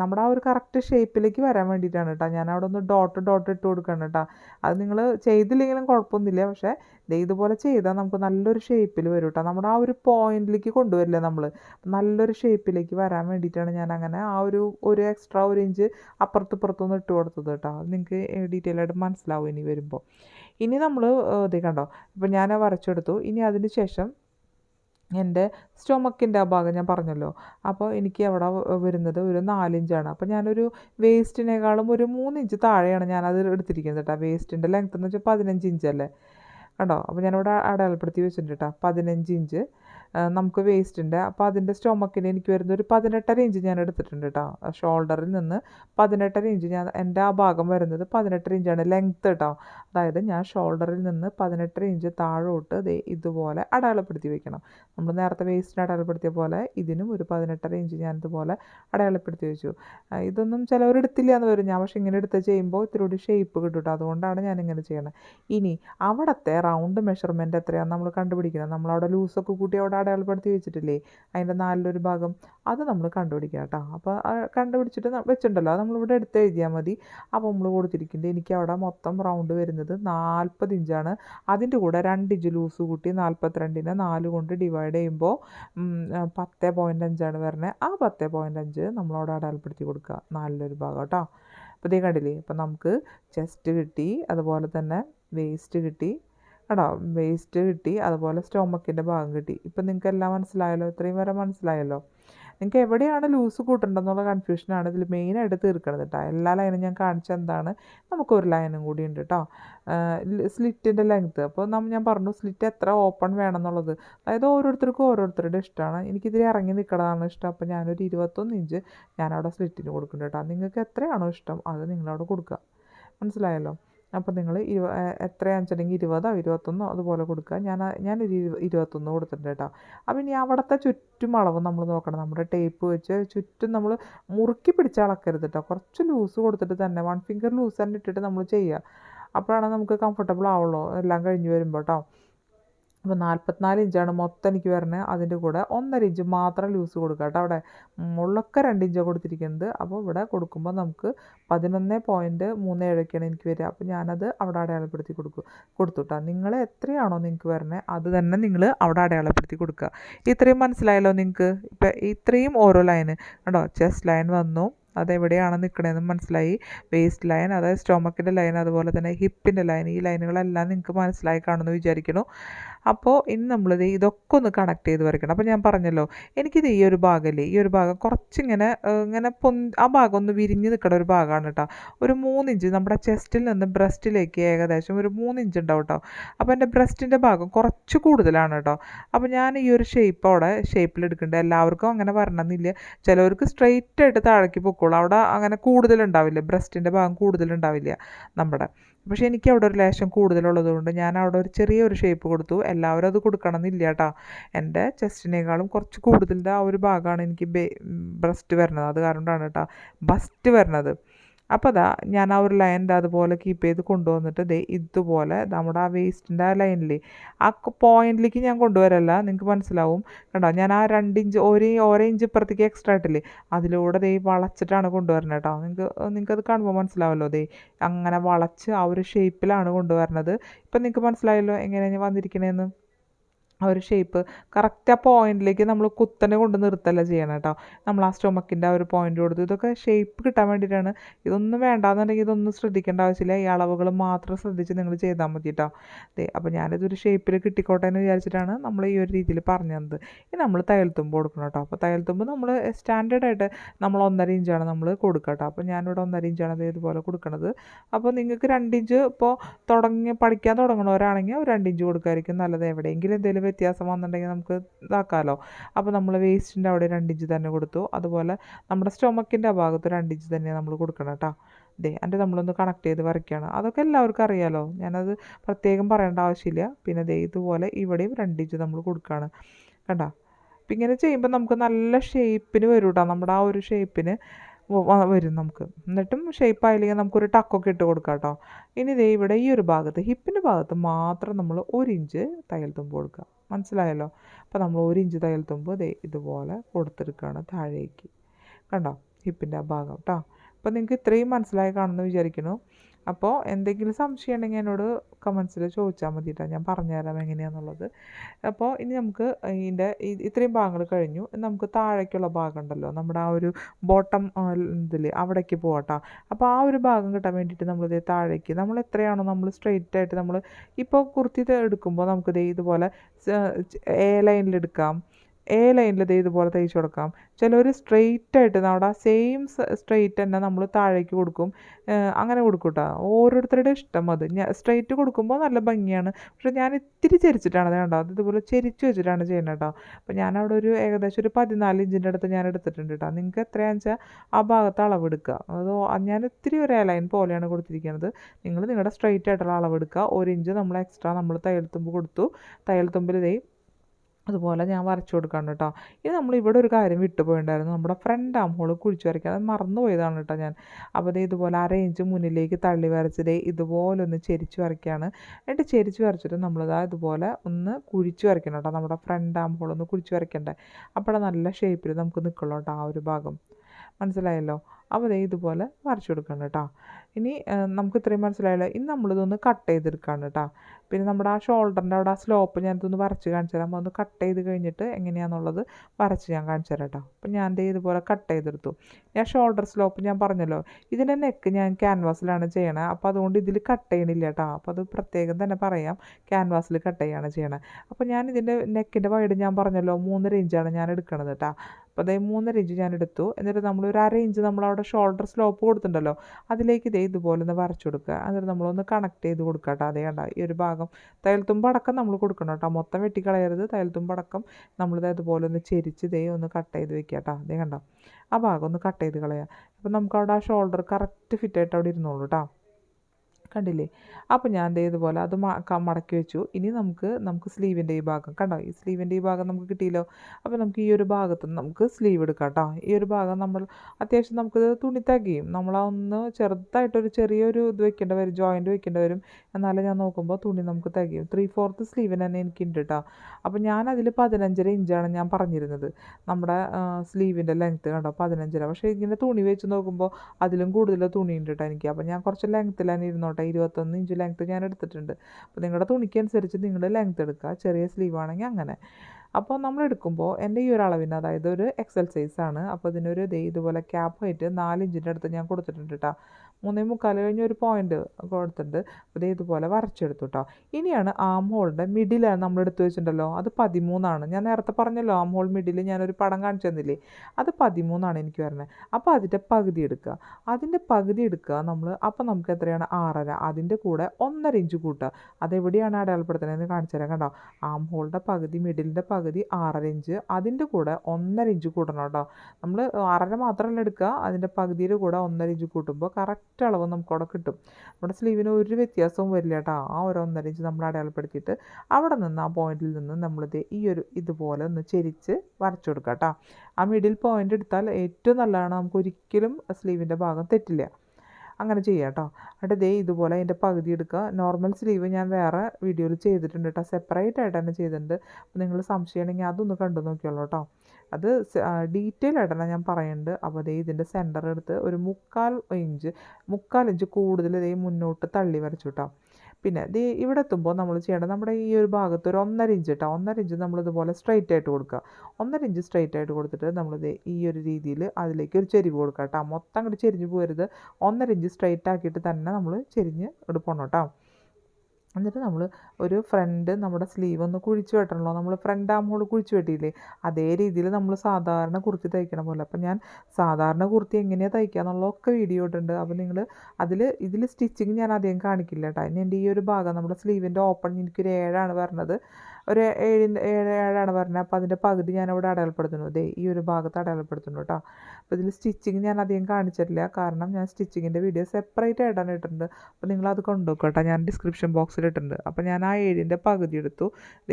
നമ്മുടെ ആ ഒരു കറക്റ്റ് ഷേപ്പിലേക്ക് വരാൻ വേണ്ടിയിട്ടാണ് കേട്ടോ ഞാൻ അവിടെ ഒന്ന് ഡോട്ട് ഡോട്ട് ഇട്ട് കൊടുക്കണം കേട്ടോ അത് നിങ്ങൾ ചെയ്തില്ലെങ്കിലും കുഴപ്പമൊന്നുമില്ല. പക്ഷേ ഇതുപോലെ ചെയ്താൽ നമുക്ക് നല്ലൊരു ഷേപ്പിൽ വരും കേട്ടോ നമ്മുടെ ആ ഒരു പോയിന്റിലേക്ക് കൊണ്ടുവരില്ലേ നമ്മൾ നല്ലൊരു ഷേപ്പിലേക്ക് വരാൻ വേണ്ടിയിട്ടാണ് ഞാൻ അങ്ങനെ ആ ഒരു ഒരു എക്സ്ട്രാ ഒരു ഇഞ്ച് അപ്പുറത്ത് ഇപ്പുറത്തൊന്ന് ഇട്ട് കൊടുത്തത് കേട്ടോ അത് നിങ്ങൾക്ക് ഡീറ്റെയിൽ ആയിട്ട് മനസ്സിലാവും ഇനി വരുമ്പോൾ. ഇനി നമ്മൾ ഇത് കണ്ടോ? ഇപ്പം ഞാൻ വരച്ചെടുത്തു. ഇനി അതിന് ശേഷം എന്റെ സ്റ്റൊമക്കിന്റെ ആ ഭാഗം ഞാൻ പറഞ്ഞല്ലോ. അപ്പോൾ എനിക്ക് അവിടെ വരുന്നത് ഒരു നാലിഞ്ചാണ്. അപ്പോൾ ഞാനൊരു വേസ്റ്റിനേക്കാളും ഒരു മൂന്നിഞ്ച് താഴെയാണ് ഞാനത് എടുത്തിരിക്കുന്നത് കേട്ടോ. വേസ്റ്റിന്റെ ലെങ്ത് എന്ന് വെച്ചാൽ പതിനഞ്ച് ഇഞ്ചല്ലേ കണ്ടോ? അപ്പോൾ ഞാനിവിടെ അടയാളപ്പെടുത്തി വെച്ചിട്ടുണ്ട് കേട്ടോ. പതിനഞ്ച് ഇഞ്ച് നമുക്ക് വേസ്റ്റിന്റെ അപ്പോൾ അതിന്റെ സ്റ്റൊമക്കിന് എനിക്ക് വരുന്ന ഒരു പതിനെട്ടര ഇഞ്ച് ഞാൻ എടുത്തിട്ടുണ്ട് കേട്ടോ. ഷോൾഡറിൽ നിന്ന് പതിനെട്ടര ഇഞ്ച് ഞാൻ എന്റെ ആ ഭാഗം വരുന്നത് പതിനെട്ടര ഇഞ്ചാണ് ലെങ്ത്ത് കേട്ടോ. അതായത് ഞാൻ ഷോൾഡറിൽ നിന്ന് പതിനെട്ടര ഇഞ്ച് താഴോട്ട് ദേ ഇതുപോലെ അടയാളപ്പെടുത്തി വെക്കണം. നമ്മൾ നേരത്തെ വേസ്റ്റിന് അടയാളപ്പെടുത്തിയ പോലെ ഇതിനും ഒരു പതിനെട്ടര ഇഞ്ച് ഞാൻ ഇതുപോലെ അടയാളപ്പെടുത്തി വെച്ചു. ഇതൊന്നും ചിലവരെടുത്തില്ല എന്ന് വരും. ഞാൻ പക്ഷേ ഇങ്ങനെ എടുത്ത് ചെയ്യുമ്പോൾ ഇത്തിരി കൂടി ഷേപ്പ് കിട്ടും അതുകൊണ്ടാണ് ഞാൻ ഇങ്ങനെ ചെയ്യണത് ഇനി അവിടുത്തെ റൗണ്ട് മെഷർമെന്റ് എത്രയാണ് നമ്മൾ കണ്ടുപിടിക്കണം. നമ്മളവിടെ ലൂസൊക്കെ കൂട്ടി അവിടെ അടയാളപ്പെടുത്തി വെച്ചിട്ടില്ലേ? അതിന്റെ നാലിലൊരു ഭാഗം. അത് നമ്മൾ കണ്ടുപിടിക്കുക കേട്ടോ. അപ്പോൾ കണ്ടുപിടിച്ചിട്ട് വെച്ചിട്ടുണ്ടല്ലോ. അത് നമ്മളിവിടെ എടുത്ത് എഴുതിയാൽ മതി. അപ്പോൾ നമ്മൾ കൊടുത്തിരിക്കുന്നത് എനിക്ക് അവിടെ മൊത്തം റൗണ്ട് വരുന്നത് നാൽപ്പത് ഇഞ്ചാണ്. അതിന്റെ കൂടെ രണ്ട് ഇഞ്ച് ലൂസ് കൂട്ടി നാൽപ്പത്തിരണ്ടിനെ നാല് കൊണ്ട് ഡിവൈഡ് ചെയ്യുമ്പോൾ പത്ത് പോയിന്റ് അഞ്ചാണ് വരുന്നത് ആ പത്ത് പോയിന്റ് അഞ്ച് നമ്മളവിടെ അടയാളപ്പെടുത്തി കൊടുക്കുക. നാലിലൊരു ഭാഗം കേട്ടോ. അപ്പോൾ ഇതേ കണ്ടില്ലേ? അപ്പം നമുക്ക് ചെസ്റ്റ് കിട്ടി അതുപോലെ തന്നെ വേസ്റ്റ് കിട്ടി. കേട്ടോ വേസ്റ്റ് കിട്ടി അതുപോലെ സ്റ്റോമക്കിന്റെ ഭാഗം കിട്ടി. ഇപ്പം നിങ്ങൾക്ക് എല്ലാം മനസ്സിലായല്ലോ? ഇത്രയും വരെ മനസ്സിലായല്ലോ? നിങ്ങൾക്ക് എവിടെയാണ് ലൂസ് കൂട്ടേണ്ടതെന്നുള്ള കൺഫ്യൂഷനാണ് ഇതിൽ മെയിനായിട്ട് തീർക്കണത് കേട്ടോ എല്ലാ ലൈനും ഞാൻ കാണിച്ച എന്താണ്? നമുക്കൊരു ലൈനും കൂടി ഉണ്ട് കേട്ടോ സ്ലിറ്റിന്റെ ലെങ്ത്ത് അപ്പോൾ നമ്മൾ ഞാൻ പറഞ്ഞു സ്ലിറ്റ് എത്ര ഓപ്പൺ വേണമെന്നുള്ളത്. അതായത് ഓരോരുത്തർക്കും ഓരോരുത്തരുടെ ഇഷ്ടമാണ് എനിക്കിതിൽ ഇറങ്ങി നിൽക്കണതാണ് ഇഷ്ടം. അപ്പോൾ ഞാനൊരു ഇരുപത്തൊന്ന് ഇഞ്ച് ഞാനവിടെ സ്ലിറ്റിന് കൊടുക്കുന്നുണ്ട് കേട്ടോ നിങ്ങൾക്ക് എത്രയാണോ ഇഷ്ടം അത് നിങ്ങളവിടെ കൊടുക്കുക മനസ്സിലായല്ലോ? അപ്പോൾ നിങ്ങൾ ഇരുപ എത്രയാണെന്ന് വെച്ചിട്ടുണ്ടെങ്കിൽ ഇരുപതോ ഇരുപത്തൊന്നോ അതുപോലെ കൊടുക്കുക. ഞാൻ ഞാനൊരു ഇരു- ഇരുപത്തൊന്ന് കൊടുത്തിട്ടുണ്ട് കേട്ടോ. അപ്പം ഇനി അവിടുത്തെ ചുറ്റും അളവ് നമ്മൾ നോക്കണം. നമ്മുടെ ടേപ്പ് വെച്ച് ചുറ്റും നമ്മൾ മുറുക്കി പിടിച്ച് അളക്കരുത് കേട്ടോ. കുറച്ച് ലൂസ് കൊടുത്തിട്ട് തന്നെ വൺ ഫിംഗർ ലൂസ് തന്നെ ഇട്ടിട്ട് നമ്മൾ ചെയ്യുക. അപ്പോഴാണ് നമുക്ക് കംഫർട്ടബിൾ ആവുള്ളൂ. എല്ലാം കഴിഞ്ഞ് വരുമ്പോൾ കേട്ടോ. അപ്പോൾ നാൽപ്പത്തിനാല് ഇഞ്ചാണ് മൊത്തം എനിക്ക് വരുന്നത് അതിന്റെ കൂടെ ഒന്നര ഇഞ്ച് മാത്രം ലൂസ് കൊടുക്കുക കേട്ടോ. അവിടെ മുള്ളൊക്കെ രണ്ട് ഇഞ്ചാണ് കൊടുത്തിരിക്കുന്നത്. അപ്പോൾ ഇവിടെ കൊടുക്കുമ്പോൾ നമുക്ക് പതിനൊന്ന് പോയിന്റ് മൂന്ന് ഏഴൊക്കെയാണ് എനിക്ക് വരിക. അപ്പോൾ ഞാനത് അവിടെ അടയാളപ്പെടുത്തി കൊടുക്കും കൊടുത്തു കേട്ടോ നിങ്ങൾ എത്രയാണോ നിങ്ങൾക്ക് വരണേ അത് തന്നെ നിങ്ങൾ അവിടെ അടയാളപ്പെടുത്തി കൊടുക്കുക. ഇത്രയും മനസ്സിലായല്ലോ നിങ്ങൾക്ക്? ഇപ്പം ഇത്രയും ഓരോ ലൈൻ കേട്ടോ ചെസ്റ്റ് ലൈൻ വന്നു. അതെവിടെയാണ് നിൽക്കണതെന്ന് മനസ്സിലായി. വേസ്റ്റ് ലൈൻ അതായത് സ്റ്റൊമക്കിന്റെ ലൈൻ അതുപോലെ തന്നെ ഹിപ്പിന്റെ ലൈൻ ഈ ലൈനുകളെല്ലാം നിങ്ങൾക്ക് മനസ്സിലായി കാണുമെന്ന് വിചാരിക്കുന്നു. അപ്പോൾ ഇനി നമ്മളിത് ഇതൊക്കെ ഒന്ന് കണക്ട് ചെയ്ത് വരയ്ക്കണം. അപ്പോൾ ഞാൻ പറഞ്ഞല്ലോ എനിക്കിത് ഈ ഒരു ഭാഗമല്ലേ ഈ ഒരു ഭാഗം കുറച്ചിങ്ങനെ ഇങ്ങനെ പൊന്തി ആ ഭാഗം ഒന്ന് വിരിഞ്ഞ് നിൽക്കുന്ന ഒരു ഭാഗമാണ് കേട്ടോ ഒരു മൂന്നിഞ്ച് നമ്മുടെ ചെസ്റ്റിൽ നിന്ന് ബ്രസ്റ്റിലേക്ക് ഏകദേശം ഒരു മൂന്നിഞ്ച് ഉണ്ടാവും കേട്ടോ അപ്പോൾ എന്റെ ബ്രസ്റ്റിന്റെ ഭാഗം കുറച്ച് കൂടുതലാണ് കേട്ടോ അപ്പോൾ ഞാൻ ഈ ഒരു ഷേപ്പിൽ എടുക്കേണ്ടത് എല്ലാവർക്കും അങ്ങനെ വരണമെന്നില്ല. ചിലവർക്ക് സ്ട്രെയിറ്റ് ആയിട്ട് താഴേക്ക് പൊക്കോളൂ. അവിടെ അങ്ങനെ കൂടുതലുണ്ടാവില്ല. ബ്രസ്റ്റിന്റെ ഭാഗം കൂടുതലുണ്ടാവില്ല നമ്മുടെ. പക്ഷേ എനിക്ക് അവിടെ ഒരു ലേശം കൂടുതലുള്ളത് കൊണ്ട് ഞാൻ അവിടെ ഒരു ചെറിയൊരു ഷേപ്പ് കൊടുത്തു. എല്ലാവരും അത് കൊടുക്കണം എന്നില്ല കേട്ടോ. എന്റെ ചെസ്റ്റിനേക്കാളും കുറച്ച് കൂടുതലിന്റെ ആ ഒരു ഭാഗമാണ് എനിക്ക് ബ്രസ്റ്റ് വരുന്നത്. അത് കാരണമാണ് കേട്ടോ. ബസ്റ്റ് വരുന്നത്. അപ്പോൾ അതാ ഞാൻ ആ ഒരു ലൈനിന്റെ അതുപോലെ കീപ്പ് ചെയ്ത് കൊണ്ടുവന്നിട്ട് ദേ ഇതുപോലെ നമ്മുടെ ആ വേസ്റ്റിന്റെ ആ ലൈനിൽ ആ പോയിന്റിലേക്ക് ഞാൻ കൊണ്ടുവരല്ല നിങ്ങൾക്ക് മനസ്സിലാവും. കണ്ടോ ഞാൻ ആ രണ്ട് ഇഞ്ച് ഒരു ഓരോ ഇഞ്ച് ഇപ്പുറത്തേക്ക് എക്സ്ട്രാ ഇട്ടില്ലേ അതിലൂടെ ദേ വളച്ചിട്ടാണ് കൊണ്ടുവരുന്നത് കേട്ടോ. നിങ്ങൾക്ക് നിങ്ങൾക്കത് കാണുമ്പോൾ മനസ്സിലാവല്ലോ ദേ അങ്ങനെ വളച്ച് ആ ഒരു ഷേപ്പിലാണ് കൊണ്ടുവരുന്നത്. ഇപ്പം നിങ്ങൾക്ക് മനസ്സിലായല്ലോ എങ്ങനെയാണ് വന്നിരിക്കണേന്ന്? ആ ഒരു ഷേപ്പ് കറക്റ്റ് ആ പോയിന്റിലേക്ക് നമ്മൾ കുത്തനെ കൊണ്ട് നിർത്തല്ല ചെയ്യണം കേട്ടോ നമ്മൾ ആ സ്റ്റൊമക്കിന്റെ ആ ഒരു പോയിന്റ് കൊടുത്ത് ഇതൊക്കെ ഷേപ്പ് കിട്ടാൻ വേണ്ടിയിട്ടാണ് ഇതൊന്നും വേണ്ടാന്നുണ്ടെങ്കിൽ ഇതൊന്നും ശ്രദ്ധിക്കേണ്ട ആവശ്യമില്ല. ഈ അളവുകൾ മാത്രം ശ്രദ്ധിച്ച് നിങ്ങൾ ചെയ്താൽ മതി കേട്ടോ അതെ അപ്പോൾ ഞാനിതൊരു ഷേപ്പിൽ കിട്ടിക്കോട്ടെ എന്ന് വിചാരിച്ചിട്ടാണ് നമ്മൾ ഈ ഒരു രീതിയിൽ പറഞ്ഞു തന്നത് ഇനി നമ്മൾ തയ്യൽ തുമ്പ് കൊടുക്കണം കേട്ടോ അപ്പോൾ തയ്യൽ തുമ്പ് നമ്മൾ സ്റ്റാൻഡേർഡായിട്ട് നമ്മൾ ഒന്നര ഇഞ്ചാണ് നമ്മൾ കൊടുക്കുക കേട്ടോ അപ്പോൾ ഞാനിവിടെ ഒന്നര ഇഞ്ചാണ് ഇതുപോലെ കൊടുക്കണത്. അപ്പോൾ നിങ്ങൾക്ക് രണ്ട് ഇഞ്ച് ഇപ്പോൾ തുടങ്ങി പഠിക്കാൻ തുടങ്ങണവരാണെങ്കിൽ ഒരു രണ്ട് ഇഞ്ച് നല്ലത്. എവിടെയെങ്കിലും എന്തെങ്കിലും വ്യത്യാസം വന്നിട്ടുണ്ടെങ്കിൽ നമുക്ക് ഇതാക്കാമല്ലോ അപ്പോൾ നമ്മൾ വേസ്റ്റിന്റെ അവിടെ രണ്ട് ഇഞ്ച് തന്നെ കൊടുത്തു. അതുപോലെ നമ്മുടെ സ്റ്റൊമക്കിന്റെ ഭാഗത്ത് രണ്ട് ഇഞ്ച് തന്നെ നമ്മൾ കൊടുക്കണം കേട്ടോ ദേ എന്റെ നമ്മളൊന്ന് കണക്ട് ചെയ്ത് വരയ്ക്കുകയാണ് അതൊക്കെ എല്ലാവർക്കും അറിയാമല്ലോ ഞാനത് പ്രത്യേകം പറയേണ്ട ആവശ്യമില്ല. പിന്നെ ദേ ഇതുപോലെ ഇവിടെയും രണ്ട് ഇഞ്ച് നമ്മൾ കൊടുക്കുകയാണ് കണ്ടോ? അപ്പം ഇങ്ങനെ ചെയ്യുമ്പോൾ നമുക്ക് നല്ല ഷേപ്പിന് വരും കേട്ടോ നമ്മുടെ ആ ഒരു ഷേപ്പിന് വരും നമുക്ക്. എന്നിട്ടും ഷേപ്പ് ആയില്ലെങ്കിൽ നമുക്കൊരു ടക്കൊക്കെ ഇട്ട് കൊടുക്കാം കേട്ടോ ഇനി ദേ ഇവിടെ ഈ ഒരു ഭാഗത്ത് ഹിപ്പിന്റെ ഭാഗത്ത് മാത്രം നമ്മൾ ഒരു ഇഞ്ച് തയ്യൽ തുമ്പ് കൊടുക്കുക. മനസ്സിലായല്ലോ? അപ്പോൾ നമ്മൾ ഒരു ഇഞ്ച് തയ്യൽ തുമ്പ് ദേ ഇതുപോലെ കൊടുത്തെടുക്കുകയാണ് താഴേക്ക്. കണ്ടോ? ഹിപ്പിന്റെ ആ ഭാഗം കേട്ടോ അപ്പോൾ നിങ്ങൾക്ക് ഇത്രയും മനസ്സിലായി കാണുമെന്ന് വിചാരിക്കുന്നു. അപ്പോൾ എന്തെങ്കിലും സംശയം ഉണ്ടെങ്കിൽ എന്നോട് കമൻസിൽ ചോദിച്ചാൽ മതി കേട്ടോ ഞാൻ പറഞ്ഞുതരാം എങ്ങനെയാണെന്നുള്ളത് അപ്പോൾ ഇനി നമുക്ക് ഇതിന്റെ ഇത്രയും ഭാഗങ്ങൾ കഴിഞ്ഞു. നമുക്ക് താഴേക്കുള്ള ഭാഗം ഉണ്ടല്ലോ. നമ്മുടെ ആ ഒരു ബോട്ടം ഇതിൽ അവിടേക്ക് പോകട്ടോ അപ്പോൾ ആ ഒരു ഭാഗം കിട്ടാൻ വേണ്ടിയിട്ട് നമ്മൾ നമ്മളിത് താഴേക്ക് നമ്മൾ എത്രയാണോ നമ്മൾ സ്ട്രെയിറ്റ് ആയിട്ട് നമ്മൾ ഇപ്പോൾ കുർത്തി എടുക്കുമ്പോൾ നമുക്കിത് ഇതുപോലെ എ ലൈനിൽ എടുക്കാം. എ ലൈനിൽ ഇത് ഇതുപോലെ തയ്ച്ച് കൊടുക്കാം. ചിലർ സ്ട്രെയിറ്റ് ആയിട്ട് നമ്മുടെ സെയിം സ്ട്രെയിറ്റ് തന്നെ നമ്മൾ താഴേക്ക് കൊടുക്കും. അങ്ങനെ കൊടുക്കും കേട്ടോ ഓരോരുത്തരുടെ ഇഷ്ടം അത്. ഞാൻ സ്ട്രെയിറ്റ് കൊടുക്കുമ്പോൾ നല്ല ഭംഗിയാണ്. പക്ഷെ ഞാൻ ഇത്തിരി ചെരിച്ചിട്ടാണ് അത് കണ്ടോ അത് ഇതുപോലെ ചെരിച്ച് വെച്ചിട്ടാണ് ചെയ്യുന്നത് കേട്ടോ അപ്പോൾ ഞാനവിടെ ഒരു ഏകദേശം ഒരു പതിനാല് ഇഞ്ചിന്റെ അടുത്ത് ഞാൻ എടുത്തിട്ടുണ്ട് കേട്ടോ നിങ്ങൾക്ക് എത്രയാണെന്ന് വെച്ചാൽ ആ ഭാഗത്ത് അളവെടുക്കുക അത് ഞാൻ ഇത്തിരി ഒരു ലൈൻ പോലെയാണ് കൊടുത്തിരിക്കുന്നത് നിങ്ങൾ നിങ്ങളുടെ സ്ട്രെയിറ്റ് ആയിട്ടുള്ള അളവെടുക്കുക ഒരു ഇഞ്ച് നമ്മൾ എക്സ്ട്രാ നമ്മൾ തയ്യൽ തുമ്പ് കൊടുത്തു. തയ്യൽ തുമ്പിൽ ഇതേ അതുപോലെ ഞാൻ വരച്ചു കൊടുക്കാണ് കേട്ടോ. ഇത് നമ്മൾ ഇവിടെ ഒരു കാര്യം വിട്ടുപോയിണ്ടായിരുന്നു നമ്മുടെ ഫ്രണ്ട് ആം ഹോൾ കുഴിച്ച് വരയ്ക്കാൻ അത് മറന്നു പോയതാണ് കേട്ടോ ഞാൻ. അപ്പോൾ ദേ ഇതുപോലെ അര ഇഞ്ച് മുന്നിലേക്ക് തള്ളി വരച്ചിട്ട് ഇതുപോലെ ഒന്ന് ചെരിച്ച് വരയ്ക്കുകയാണ് എന്നിട്ട് ചെരിച്ച് വരച്ചിട്ട് നമ്മളിതാ ഇതുപോലെ ഒന്ന് കുഴിച്ച് വരയ്ക്കണം കേട്ടോ. നമ്മുടെ ഫ്രണ്ട് ആം ഒന്ന് കുഴിച്ച് വരയ്ക്കണ്ടേ അപ്പോൾ നല്ല ഷേപ്പിൽ നമുക്ക് നിൽക്കുള്ളൂ കേട്ടോ ആ ഒരു ഭാഗം. മനസ്സിലായല്ലോ? അപ്പോൾ ദേ ഇതുപോലെ വരച്ചു കൊടുക്കണം കേട്ടോ. ഇനി നമുക്ക് ഇത്രയും മനസ്സിലായല്ലോ? ഇനി നമ്മളിതൊന്ന് കട്ട് ചെയ്തെടുക്കാണ് കേട്ടോ. പിന്നെ നമ്മുടെ ആ ഷോൾഡറിന്റെ അവിടെ ആ സ്ലോപ്പ് ഞാൻ ഇതൊന്ന് വരച്ച് കാണിച്ചു തരാം ഒന്ന് കട്ട് ചെയ്ത് കഴിഞ്ഞിട്ട് എങ്ങനെയാണെന്നുള്ളത് വരച്ച് ഞാൻ കാണിച്ചു തരാം കേട്ടോ. അപ്പോൾ ഞാൻ ദേ ഇതുപോലെ കട്ട് ചെയ്തെടുത്തു. ഞാൻ ഷോൾഡർ സ്ലോപ്പ് ഞാൻ പറഞ്ഞല്ലോ ഇതിന്റെ നെക്ക് ഞാൻ ക്യാൻവാസിലാണ് ചെയ്യണത് അപ്പോൾ അതുകൊണ്ട് ഇതിൽ കട്ട് ചെയ്യണില്ല കേട്ടോ. അപ്പോൾ അത് പ്രത്യേകം തന്നെ പറയാം ക്യാൻവാസിൽ കട്ട് ചെയ്യാണ് ചെയ്യണത് അപ്പോൾ ഞാൻ ഇതിന്റെ നെക്കിന്റെ വൈഡ് ഞാൻ പറഞ്ഞല്ലോ മൂന്നര ഇഞ്ചാണ് ഞാൻ എടുക്കണത് കേട്ടോ. അപ്പോൾ മൂന്നര ഇഞ്ച് ഞാൻ എടുത്തു എന്നിട്ട് നമ്മൾ ഒരു അര ഇഞ്ച് നമ്മൾ അവിടെ ഷോൾഡർ സ്ലോപ്പ് കൊടുത്തിട്ടുണ്ടല്ലോ. അതിലേക്ക് ഇതേ ഇതുപോലെ ഒന്ന് വരച്ചു കൊടുക്കുക. എന്നിട്ട് നമ്മളൊന്ന് കണക്ട് ചെയ്ത് കൊടുക്കുക കേട്ടോ. അതേ കണ്ട? ഈ ഒരു ഭാഗം. തയ്യൽത്തുമ്പ് അടക്കം നമ്മൾ കൊടുക്കണം കേട്ടോ. മൊത്തം വെട്ടിക്കളയരുത്. തയ്യൽത്തുമ്പ് അടക്കം നമ്മളിത് അതുപോലെ ഒന്ന് ചെരിച്ച് ഇതേ ഒന്ന് കട്ട് ചെയ്ത് വെക്കുക കേട്ടോ. അതേ കണ്ടോ? ആ ഭാഗം ഒന്ന് കട്ട് ചെയ്ത് കളയുക. അപ്പോൾ നമുക്ക് അവിടെ ആ ഷോൾഡർ കറക്റ്റ് ഫിറ്റായിട്ട് അവിടെ ഇരുന്നോളൂ കേട്ടോ. കണ്ടില്ലേ? അപ്പോൾ ഞാൻ ദേ ഇതുപോലെ അത് മടക്കി വെച്ചു. ഇനി നമുക്ക് നമുക്ക് സ്ലീവിന്റെ ഈ ഭാഗം കണ്ടോ? ഈ സ്ലീവിന്റെ ഈ ഭാഗം നമുക്ക് കിട്ടിയല്ലോ? അപ്പോൾ നമുക്ക് ഈ ഒരു ഭാഗത്ത് നമുക്ക് സ്ലീവ് എടുക്കാം കേട്ടോ ഈ ഒരു ഭാഗം നമ്മൾ അത്യാവശ്യം നമുക്കിത് തുണി തികയും. നമ്മൾ ഒന്ന് ചെറുതായിട്ടൊരു ചെറിയൊരു ഇത് വെക്കേണ്ടി വരും ജോയിന്റ് വെക്കേണ്ടി വരും. എന്നാലും ഞാൻ നോക്കുമ്പോൾ തുണി നമുക്ക് തികയും. ത്രീ ഫോർത്ത് സ്ലീവിന് തന്നെ എനിക്കുണ്ട് കേട്ടോ അപ്പോൾ ഞാൻ അതിൽ പതിനഞ്ചര ഇഞ്ചാണ് ഞാൻ പറഞ്ഞിരുന്നത്. നമ്മുടെ സ്ലീവിന്റെ ലെങ്ത്ത് കണ്ടോ? പതിനഞ്ചര. പക്ഷേ ഇങ്ങനെ തുണി വെച്ച് നോക്കുമ്പോൾ അതിലും കൂടുതൽ തുണി ഉണ്ട് കേട്ടോ എനിക്ക്. അപ്പോൾ ഞാൻ കുറച്ച് ലെങ്ത്തിൽ തന്നെ ഇരുന്നോട്ടെ ഇരുപത്തൊന്ന് ഇഞ്ച് ലെങ്ത്ത് ഞാൻ എടുത്തിട്ടുണ്ട്. അപ്പോൾ നിങ്ങളുടെ തുണിക്കനുസരിച്ച് നിങ്ങളുടെ ലെങ്ത്ത് എടുക്കുക ചെറിയ സ്ലീവ് ആണെങ്കിൽ അങ്ങനെ. അപ്പോൾ നമ്മൾ എടുക്കുമ്പോൾ എന്റെ ഈ ഒരു അളവിന് അതായത് ഒരു എക്സൽ സൈസാണ് അപ്പോൾ ഇതിനൊരു ദേ ഇതുപോലെ ക്യാപ്പ് ആയിട്ട് നാല് ഇഞ്ചിന്റെ അടുത്ത് ഞാൻ കൊടുത്തിട്ടുണ്ട് കേട്ടോ മൂന്നേ മുക്കാൽ കഴിഞ്ഞ ഒരു പോയിന്റ് കൊടുത്തിട്ടുണ്ട്. അപ്പോൾ ദേ ഇതുപോലെ വരച്ചെടുത്തു കേട്ടോ ഇനിയാണ് ആം ഹോളിന്റെ മിഡിലാണ് നമ്മൾ എടുത്തു വെച്ചിട്ടുണ്ടല്ലോ. അത് പതിമൂന്നാണ്. ഞാൻ നേരത്തെ പറഞ്ഞല്ലോ ആം ഹോൾ മിഡിൽ ഞാനൊരു പടം കാണിച്ചു തന്നില്ലേ? അത് പതിമൂന്നാണ് എനിക്ക് വരുന്നത് അപ്പോൾ അതിന്റെ പകുതി എടുക്കുക. അതിന്റെ പകുതി എടുക്കുക നമ്മൾ അപ്പോൾ നമുക്ക് എത്രയാണ്? ആറര. അതിന്റെ കൂടെ ഒന്നര ഇഞ്ച് കൂട്ടുക. അതെവിടെയാണ് അടയാളപ്പെടുത്തുന്നതെന്ന് കാണിച്ചു തരാം കേട്ടോ. ആം ഹോളിന്റെ പകുതി മിഡിലിന്റെ പകുതി ആറര ഇഞ്ച്. അതിന്റെ കൂടെ ഒന്നര ഇഞ്ച് കൂട്ടണം കേട്ടോ. നമ്മൾ ആറര മാത്രമല്ല എടുക്കുക. അതിന്റെ പകുതിയുടെ കൂടെ ഒന്നര ഇഞ്ച് കൂട്ടുമ്പോൾ കറക്റ്റ് അളവ് നമുക്കവിടെ കിട്ടും. നമ്മുടെ സ്ലീവിന് ഒരു വ്യത്യാസവും വരില്ല കേട്ടോ. ആ ഒരു ഒന്നര ഇഞ്ച് നമ്മൾ അടയാളപ്പെടുത്തിയിട്ട് അവിടെ നിന്ന് ആ പോയിന്റിൽ നിന്ന് നമ്മളിത് ഈ ഒരു ഇതുപോലെ ഒന്ന് ചെരിച്ച് വരച്ചു കൊടുക്കുക കേട്ടോ. ആ മിഡിൽ പോയിന്റ് എടുത്താൽ ഏറ്റവും നല്ലതാണ്. നമുക്ക് ഒരിക്കലും സ്ലീവിന്റെ ഭാഗം തെറ്റില്ല. അങ്ങനെ ചെയ്യാം കേട്ടോ എന്നിട്ട് ദേ ഇതുപോലെ അതിന്റെ പകുതി എടുക്കുക. നോർമൽ സ്ലീവ് ഞാൻ വേറെ വീഡിയോയിൽ ചെയ്തിട്ടുണ്ട് കേട്ടോ സെപ്പറേറ്റ് ആയിട്ട് തന്നെ ചെയ്തിട്ടുണ്ട്. അപ്പോൾ നിങ്ങൾ സംശയമാണെങ്കിൽ അതൊന്ന് കണ്ടു നോക്കിയോളൂ കേട്ടോ അത് ഡീറ്റെയിൽ ആയിട്ടാണ് ഞാൻ പറയുന്നുണ്ട്. അപ്പോൾ ദേ ഇതിന്റെ സെന്റർ എടുത്ത് ഒരു മുക്കാൽ ഇഞ്ച് മുക്കാൽ ഇഞ്ച് കൂടുതൽ ദേ മുന്നോട്ട് തള്ളി വരച്ചു കേട്ടോ പിന്നെ ദേ ഇവിടെ എത്തുമ്പോൾ നമ്മൾ ചെയ്യേണ്ടത് നമ്മുടെ ഈ ഒരു ഭാഗത്ത് ഒരു ഒന്നര ഇഞ്ച് കേട്ടോ ഒന്നര ഇഞ്ച് നമ്മളിതുപോലെ സ്ട്രൈറ്റ് ആയിട്ട് കൊടുക്കുക ഒന്നര ഇഞ്ച് സ്ട്രൈറ്റ് ആയിട്ട് കൊടുത്തിട്ട് നമ്മൾ ദേ ഈ ഒരു രീതിയിൽ അതിലേക്ക് ഒരു ചെരിവ് കൊടുക്കുക കേട്ടോ മൊത്തം അങ്ങോട്ട് ചെരിഞ്ഞ് പോരുത്. ഒന്നര ഇഞ്ച് സ്ട്രൈറ്റ് ആക്കിയിട്ട് തന്നെ നമ്മൾ ചെരിഞ്ഞ് എടുക്കണം കേട്ടോ എന്നിട്ട് നമ്മൾ ഒരു ഫ്രണ്ട് നമ്മുടെ സ്ലീവ് ഒന്ന് കുഴിച്ച് വെട്ടണല്ലോ. നമ്മൾ ഫ്രണ്ട് ആകുമ്പോൾ കുഴിച്ച് വെട്ടിയില്ലേ? അതേ രീതിയിൽ നമ്മൾ സാധാരണ കുർത്തി തയ്ക്കണ പോലെ. അപ്പം ഞാൻ സാധാരണ കുർത്തി എങ്ങനെയാണ് തയ്ക്കുക എന്നുള്ളതൊക്കെ വീഡിയോ ഇട്ടുണ്ട് അപ്പോൾ നിങ്ങൾ അതിൽ ഇതിൽ സ്റ്റിച്ചിങ് ഞാൻ അധികം കാണിക്കില്ല കേട്ടോ ഇനി എന്റെ ഈ ഒരു ഭാഗം നമ്മുടെ സ്ലീവിന്റെ ഓപ്പൺ എനിക്കൊരു ഏഴാണ് വരുന്നത് ഒരു ഏഴിന്റെ ഏഴ് ഏഴാണ് പറഞ്ഞത്. അപ്പോൾ അതിന്റെ പകുതി ഞാൻ അവിടെ അടയാളപ്പെടുത്തുന്നു. ദേ ഈ ഒരു ഭാഗത്ത് അടയാളപ്പെടുത്തുന്നു കേട്ടോ. അപ്പോൾ ഇതിൽ സ്റ്റിച്ചിങ് ഞാൻ അധികം കാണിച്ചിട്ടില്ല. കാരണം ഞാൻ സ്റ്റിച്ചിങ്ങിന്റെ വീഡിയോ സെപ്പറേറ്റ് ആയിട്ടാണ് ഇട്ടിട്ടുണ്ട്. അപ്പോൾ നിങ്ങളത് കൊണ്ടുപോകും കേട്ടോ. ഞാൻ ഡിസ്ക്രിപ്ഷൻ ബോക്സിൽ ഇട്ടിട്ടുണ്ട്. അപ്പോൾ ഞാൻ ആ ഏഴിന്റെ പകുതി എടുത്തു.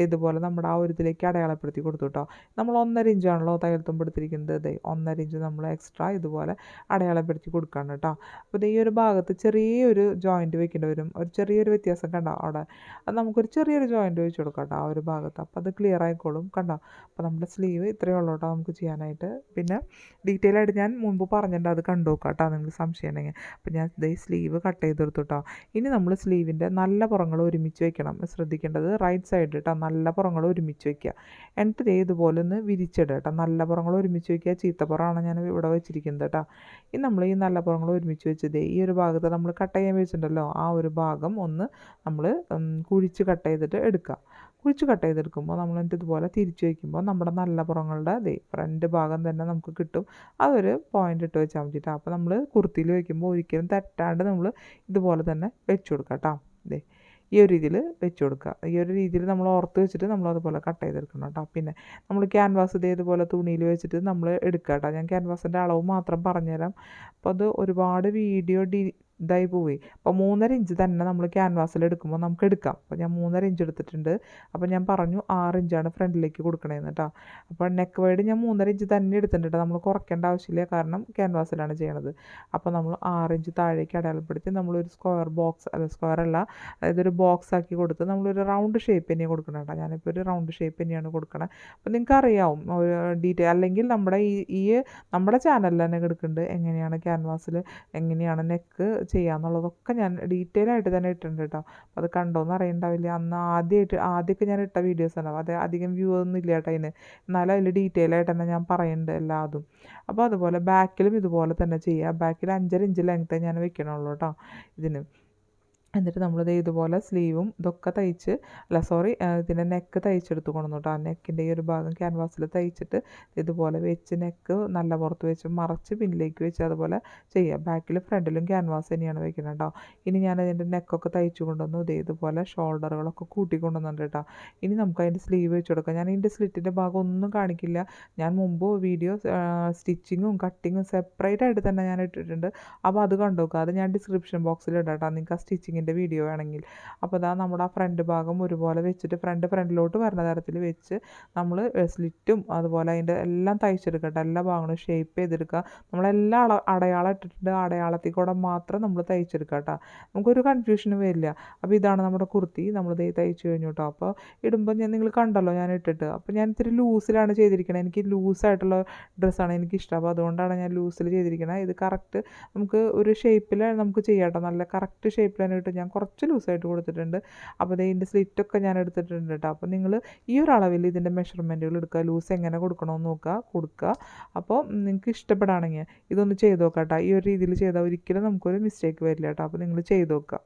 ഇതുപോലെ നമ്മുടെ ആ ഒരു ഇതിലേക്ക് അടയാളപ്പെടുത്തി കൊടുത്തു കേട്ടോ. നമ്മൾ ഒന്നര ഇഞ്ചാണല്ലോ തയ്യൽ എടുത്തിരിക്കുന്നത്. ദേ ഒന്നര ഇഞ്ച് നമ്മൾ എക്സ്ട്രാ ഇതുപോലെ അടയാളപ്പെടുത്തി കൊടുക്കുകയാണ് കേട്ടോ. അപ്പോൾ ഈ ഒരു ഭാഗത്ത് ചെറിയൊരു ജോയിന്റ് വെക്കേണ്ടി വരും. ഒരു ചെറിയൊരു വ്യത്യാസം കണ്ടോ അവിടെ? അത് നമുക്കൊരു ചെറിയൊരു ജോയിന്റ് വെച്ച് കൊടുക്കാം കേട്ടോ. ആ ഒരു ഒരു ഭാഗത്ത്. അപ്പോൾ അത് ക്ലിയർ ആയിക്കോളും. കണ്ടോ? അപ്പോൾ നമ്മുടെ സ്ലീവ് ഇത്രയേ ഉള്ളൂ കേട്ടോ നമുക്ക് ചെയ്യാനായിട്ട്. പിന്നെ ഡീറ്റെയിൽ ആയിട്ട് ഞാൻ മുമ്പ് പറഞ്ഞിട്ടുണ്ട്. അത് കണ്ടു കേട്ടോ നിങ്ങൾ സംശയം ഉണ്ടെങ്കിൽ. അപ്പോൾ ഞാൻ ഇതേ സ്ലീവ് കട്ട് ചെയ്തെടുത്തു കേട്ടോ ഇനി നമ്മൾ സ്ലീവിന്റെ നല്ല പുറങ്ങൾ ഒരുമിച്ച് വെക്കണം. ശ്രദ്ധിക്കേണ്ടത് റൈറ്റ് സൈഡ് കേട്ടോ നല്ല പുറങ്ങൾ ഒരുമിച്ച് വെക്കുക എന്നിട്ട് ഇതേ ഇതുപോലെ ഒന്ന് വിരിച്ചിടുക കേട്ടോ നല്ല പുറങ്ങൾ ഒരുമിച്ച് വെക്കുക ചീത്തപ്പുറമാണ് ഞാൻ ഇവിടെ വെച്ചിരിക്കുന്നത് കേട്ടോ ഇനി നമ്മൾ ഈ നല്ല പുറങ്ങൾ ഒരുമിച്ച് വെച്ചത് ഈ ഒരു ഭാഗത്ത് നമ്മൾ കട്ട് ചെയ്യാൻ വെച്ചിട്ടുണ്ടല്ലോ. ആ ഒരു ഭാഗം ഒന്ന് നമ്മൾ കുഴിച്ച് കട്ട് ചെയ്തിട്ട് എടുക്കുക കുഴിച്ച് കട്ട് ചെയ്തെടുക്കുമ്പോൾ നമ്മൾ എന്നിട്ട് ഇതുപോലെ തിരിച്ചു വയ്ക്കുമ്പോൾ നമ്മുടെ നല്ല പുറങ്ങളുടെ ദേ ഫ്രണ്ട് ഭാഗം തന്നെ നമുക്ക് കിട്ടും. അതൊരു പോയിന്റ് ഇട്ട് വെച്ചാൽ മതി കേട്ടോ അപ്പോൾ നമ്മൾ കുർത്തിയിൽ വയ്ക്കുമ്പോൾ ഒരിക്കലും തെറ്റാണ്ട് നമ്മൾ ഇതുപോലെ തന്നെ വെച്ച് കൊടുക്കാം കേട്ടോ. ദേ ഈ ഒരു രീതിയിൽ വെച്ച് കൊടുക്കുക. ഈ ഒരു രീതിയിൽ നമ്മൾ ഓർത്ത് വെച്ചിട്ട് നമ്മൾ അതുപോലെ കട്ട് ചെയ്തെടുക്കണം കേട്ടോ. പിന്നെ നമ്മൾ ക്യാൻവാസ് ഇതേതുപോലെ തുണിയിൽ വെച്ചിട്ട് നമ്മൾ എടുക്കുക കേട്ടോ. ഞാൻ ക്യാൻവാസിന്റെ അളവ് മാത്രം പറഞ്ഞുതരാം. അപ്പോൾ അത് ഒരുപാട് വീഡിയോ ഇതായി പോയി. അപ്പോൾ മൂന്നര ഇഞ്ച് തന്നെ നമ്മൾ ക്യാൻവാസിൽ എടുക്കുമ്പോൾ നമുക്ക് എടുക്കാം. അപ്പോൾ ഞാൻ മൂന്നര ഇഞ്ച് എടുത്തിട്ടുണ്ട്. അപ്പോൾ ഞാൻ പറഞ്ഞു ആറ് ഇഞ്ചാണ് ഫ്രണ്ടിലേക്ക് കൊടുക്കണേന്ന് കേട്ടോ അപ്പോൾ നെക്ക് വൈഡ് ഞാൻ മൂന്നര ഇഞ്ച് തന്നെ എടുത്തിട്ടുണ്ട് നമ്മൾ കുറയ്ക്കേണ്ട ആവശ്യമില്ല. കാരണം ക്യാൻവാസിലാണ് ചെയ്യണത്. അപ്പോൾ നമ്മൾ ആറ് ഇഞ്ച് താഴേക്ക് അടയാളപ്പെടുത്തി നമ്മളൊരു സ്ക്വയർ ബോക്സ് അല്ല സ്ക്വയർ അല്ല അതായത് ഒരു ബോക്സ് ആക്കി കൊടുത്ത് നമ്മളൊരു റൗണ്ട് ഷേപ്പ് തന്നെയാണ് കൊടുക്കണം കേട്ടോ ഞാനിപ്പോൾ ഒരു റൗണ്ട് ഷേപ്പ് തന്നെയാണ് കൊടുക്കണത് അപ്പോൾ നിങ്ങൾക്ക് അറിയാവും ഒരു ഡീറ്റെയിൽ അല്ലെങ്കിൽ നമ്മുടെ ഈ ഈ നമ്മുടെ ചാനലിൽ തന്നെ കിടക്കുന്നുണ്ട് എങ്ങനെയാണ് ക്യാൻവാസിൽ എങ്ങനെയാണ് നെക്ക് ചെയ്യാന്നുള്ളതൊക്കെ ഞാൻ ഡീറ്റെയിൽ ആയിട്ട് തന്നെ ഇട്ടിട്ടുണ്ട് കേട്ടോ. അപ്പോൾ അത് കണ്ടോന്ന് അറിയണ്ടാവില്ല. അന്ന് ആദ്യമായിട്ട് ആദ്യമൊക്കെ ഞാൻ ഇട്ട വീഡിയോസ് ഉണ്ടാവും അത് അധികം വ്യൂ ഒന്നും ഇല്ല കേട്ടോ അതിന്. എന്നാലും അതിൽ ഡീറ്റെയിൽ ആയിട്ട് തന്നെ ഞാൻ പറയുന്നുണ്ട് എല്ലാതും. അപ്പോൾ അതുപോലെ ബാക്കിലും ഇതുപോലെ തന്നെ ചെയ്യുക ബാക്കിൽ അഞ്ചര ഇഞ്ച് ലെങ്ത്തേ ഞാൻ വെക്കണുള്ളൂ കേട്ടോ ഇതിന്. എന്നിട്ട് നമ്മളിത് ഇതുപോലെ സ്ലീവും ഇതൊക്കെ തയ്ച്ച് അല്ല സോറി ഇതിന്റെ നെക്ക് തയ്ച്ചെടുത്ത് കൊണ്ടു കേട്ടോ. ആ നെക്കിന്റെ ഈ ഒരു ഭാഗം ക്യാൻവാസിൽ തയ്ച്ചിട്ട് ഇതുപോലെ വെച്ച് നെക്ക് നല്ല പുറത്ത് വെച്ച് മറച്ച് പിന്നിലേക്ക് വെച്ച് അതുപോലെ ചെയ്യുക ബാക്കിൽ ഫ്രണ്ടിലും ക്യാൻവാസ് തന്നെയാണ് വെക്കുന്നത് കേട്ടോ. ഇനി ഞാൻ അതിന്റെ നെക്കൊക്കെ തയ്ച്ചു കൊണ്ടുവന്നു ഇതേ ഇതുപോലെ ഷോൾഡറുകളൊക്കെ കൂട്ടി കൊണ്ടുവന്നിട്ടുണ്ട് കേട്ടോ. ഇനി നമുക്ക് അതിന്റെ സ്ലീവ് വെച്ച് കൊടുക്കാം. ഞാൻ ഇതിന്റെ സ്ലിറ്റിന്റെ ഭാഗം ഒന്നും കാണിക്കില്ല. ഞാൻ മുമ്പ് വീഡിയോ സ്റ്റിച്ചിങ്ങും കട്ടിങ്ങും സെപ്പറേറ്റ് ആയിട്ട് തന്നെ ഞാൻ ഇട്ടിട്ടുണ്ട്. അപ്പോൾ അത് കണ്ടുനോക്കുക അത് ഞാൻ ഡിസ്ക്രിപ്ഷൻ ബോക്സിൽ ഇടാം കേട്ടോ. നിങ്ങൾക്ക് ആ സ്റ്റിച്ചിങ്ങിന്റെ വീഡിയോ ആണെങ്കിൽ അപ്പോൾ അതാ നമ്മുടെ ആ ഫ്രണ്ട് ഭാഗം ഒരുപോലെ വെച്ചിട്ട് ഫ്രണ്ട് ഫ്രണ്ടിലോട്ട് വരുന്ന തരത്തിൽ വെച്ച് നമ്മൾ സ്ലിറ്റും അതുപോലെ അതിന്റെ എല്ലാം തയ്ച്ചെടുക്കട്ടെ. എല്ലാ ഭാഗങ്ങളും ഷേപ്പ് ചെയ്തെടുക്കുക. നമ്മളെല്ലാം അള അടയാളം ഇട്ടിട്ടുണ്ട്. അടയാളത്തിൽ കൂടെ മാത്രം നമ്മൾ തയ്ച്ചെടുക്കുക കേട്ടോ നമുക്കൊരു കൺഫ്യൂഷനും വരില്ല. അപ്പോൾ ഇതാണ് നമ്മുടെ കുർത്തി. നമ്മൾ ദേ തയ്ച്ചു കഴിഞ്ഞു കേട്ടോ അപ്പോൾ ഇടുമ്പോൾ ഞാൻ നിങ്ങൾ കണ്ടല്ലോ ഞാൻ ഇട്ടിട്ട്. അപ്പോൾ ഞാൻ ഇത്തിരി ലൂസിലാണ് ചെയ്തിരിക്കുന്നത് എനിക്ക് ലൂസായിട്ടുള്ള ഡ്രസ്സാണ് എനിക്കിഷ്ടം. അപ്പോൾ അതുകൊണ്ടാണ് ഞാൻ ലൂസിൽ ചെയ്തിരിക്കുന്നത് ഇത് കറക്റ്റ് നമുക്ക് ഒരു ഷേപ്പിൽ നമുക്ക് ചെയ്യാം കേട്ടോ നല്ല കറക്റ്റ് ഷേപ്പിലാണ് ഇട്ട് ഞാൻ കുറച്ച് ലൂസായിട്ട് കൊടുത്തിട്ടുണ്ട്. അപ്പോൾ ഇതിന്റെ സ്ലിറ്റൊക്കെ ഞാൻ എടുത്തിട്ടുണ്ട് കേട്ടോ. അപ്പോൾ നിങ്ങൾ ഈ ഒരു അളവിൽ ഇതിന്റെ മെഷർമെന്റുകൾ എടുക്കുക. ലൂസ് എങ്ങനെ കൊടുക്കണമെന്ന് നോക്കുക കൊടുക്കുക. അപ്പോൾ നിങ്ങൾക്ക് ഇഷ്ടപ്പെടുകയാണെങ്കിൽ ഇതൊന്ന് ചെയ്ത് നോക്കാം കേട്ടോ. ഈ ഒരു രീതിയിൽ ചെയ്താൽ ഒരിക്കലും നമുക്കൊരു മിസ്റ്റേക്ക് വരില്ല കേട്ടോ. അപ്പോൾ നിങ്ങൾ ചെയ്ത് നോക്കുക.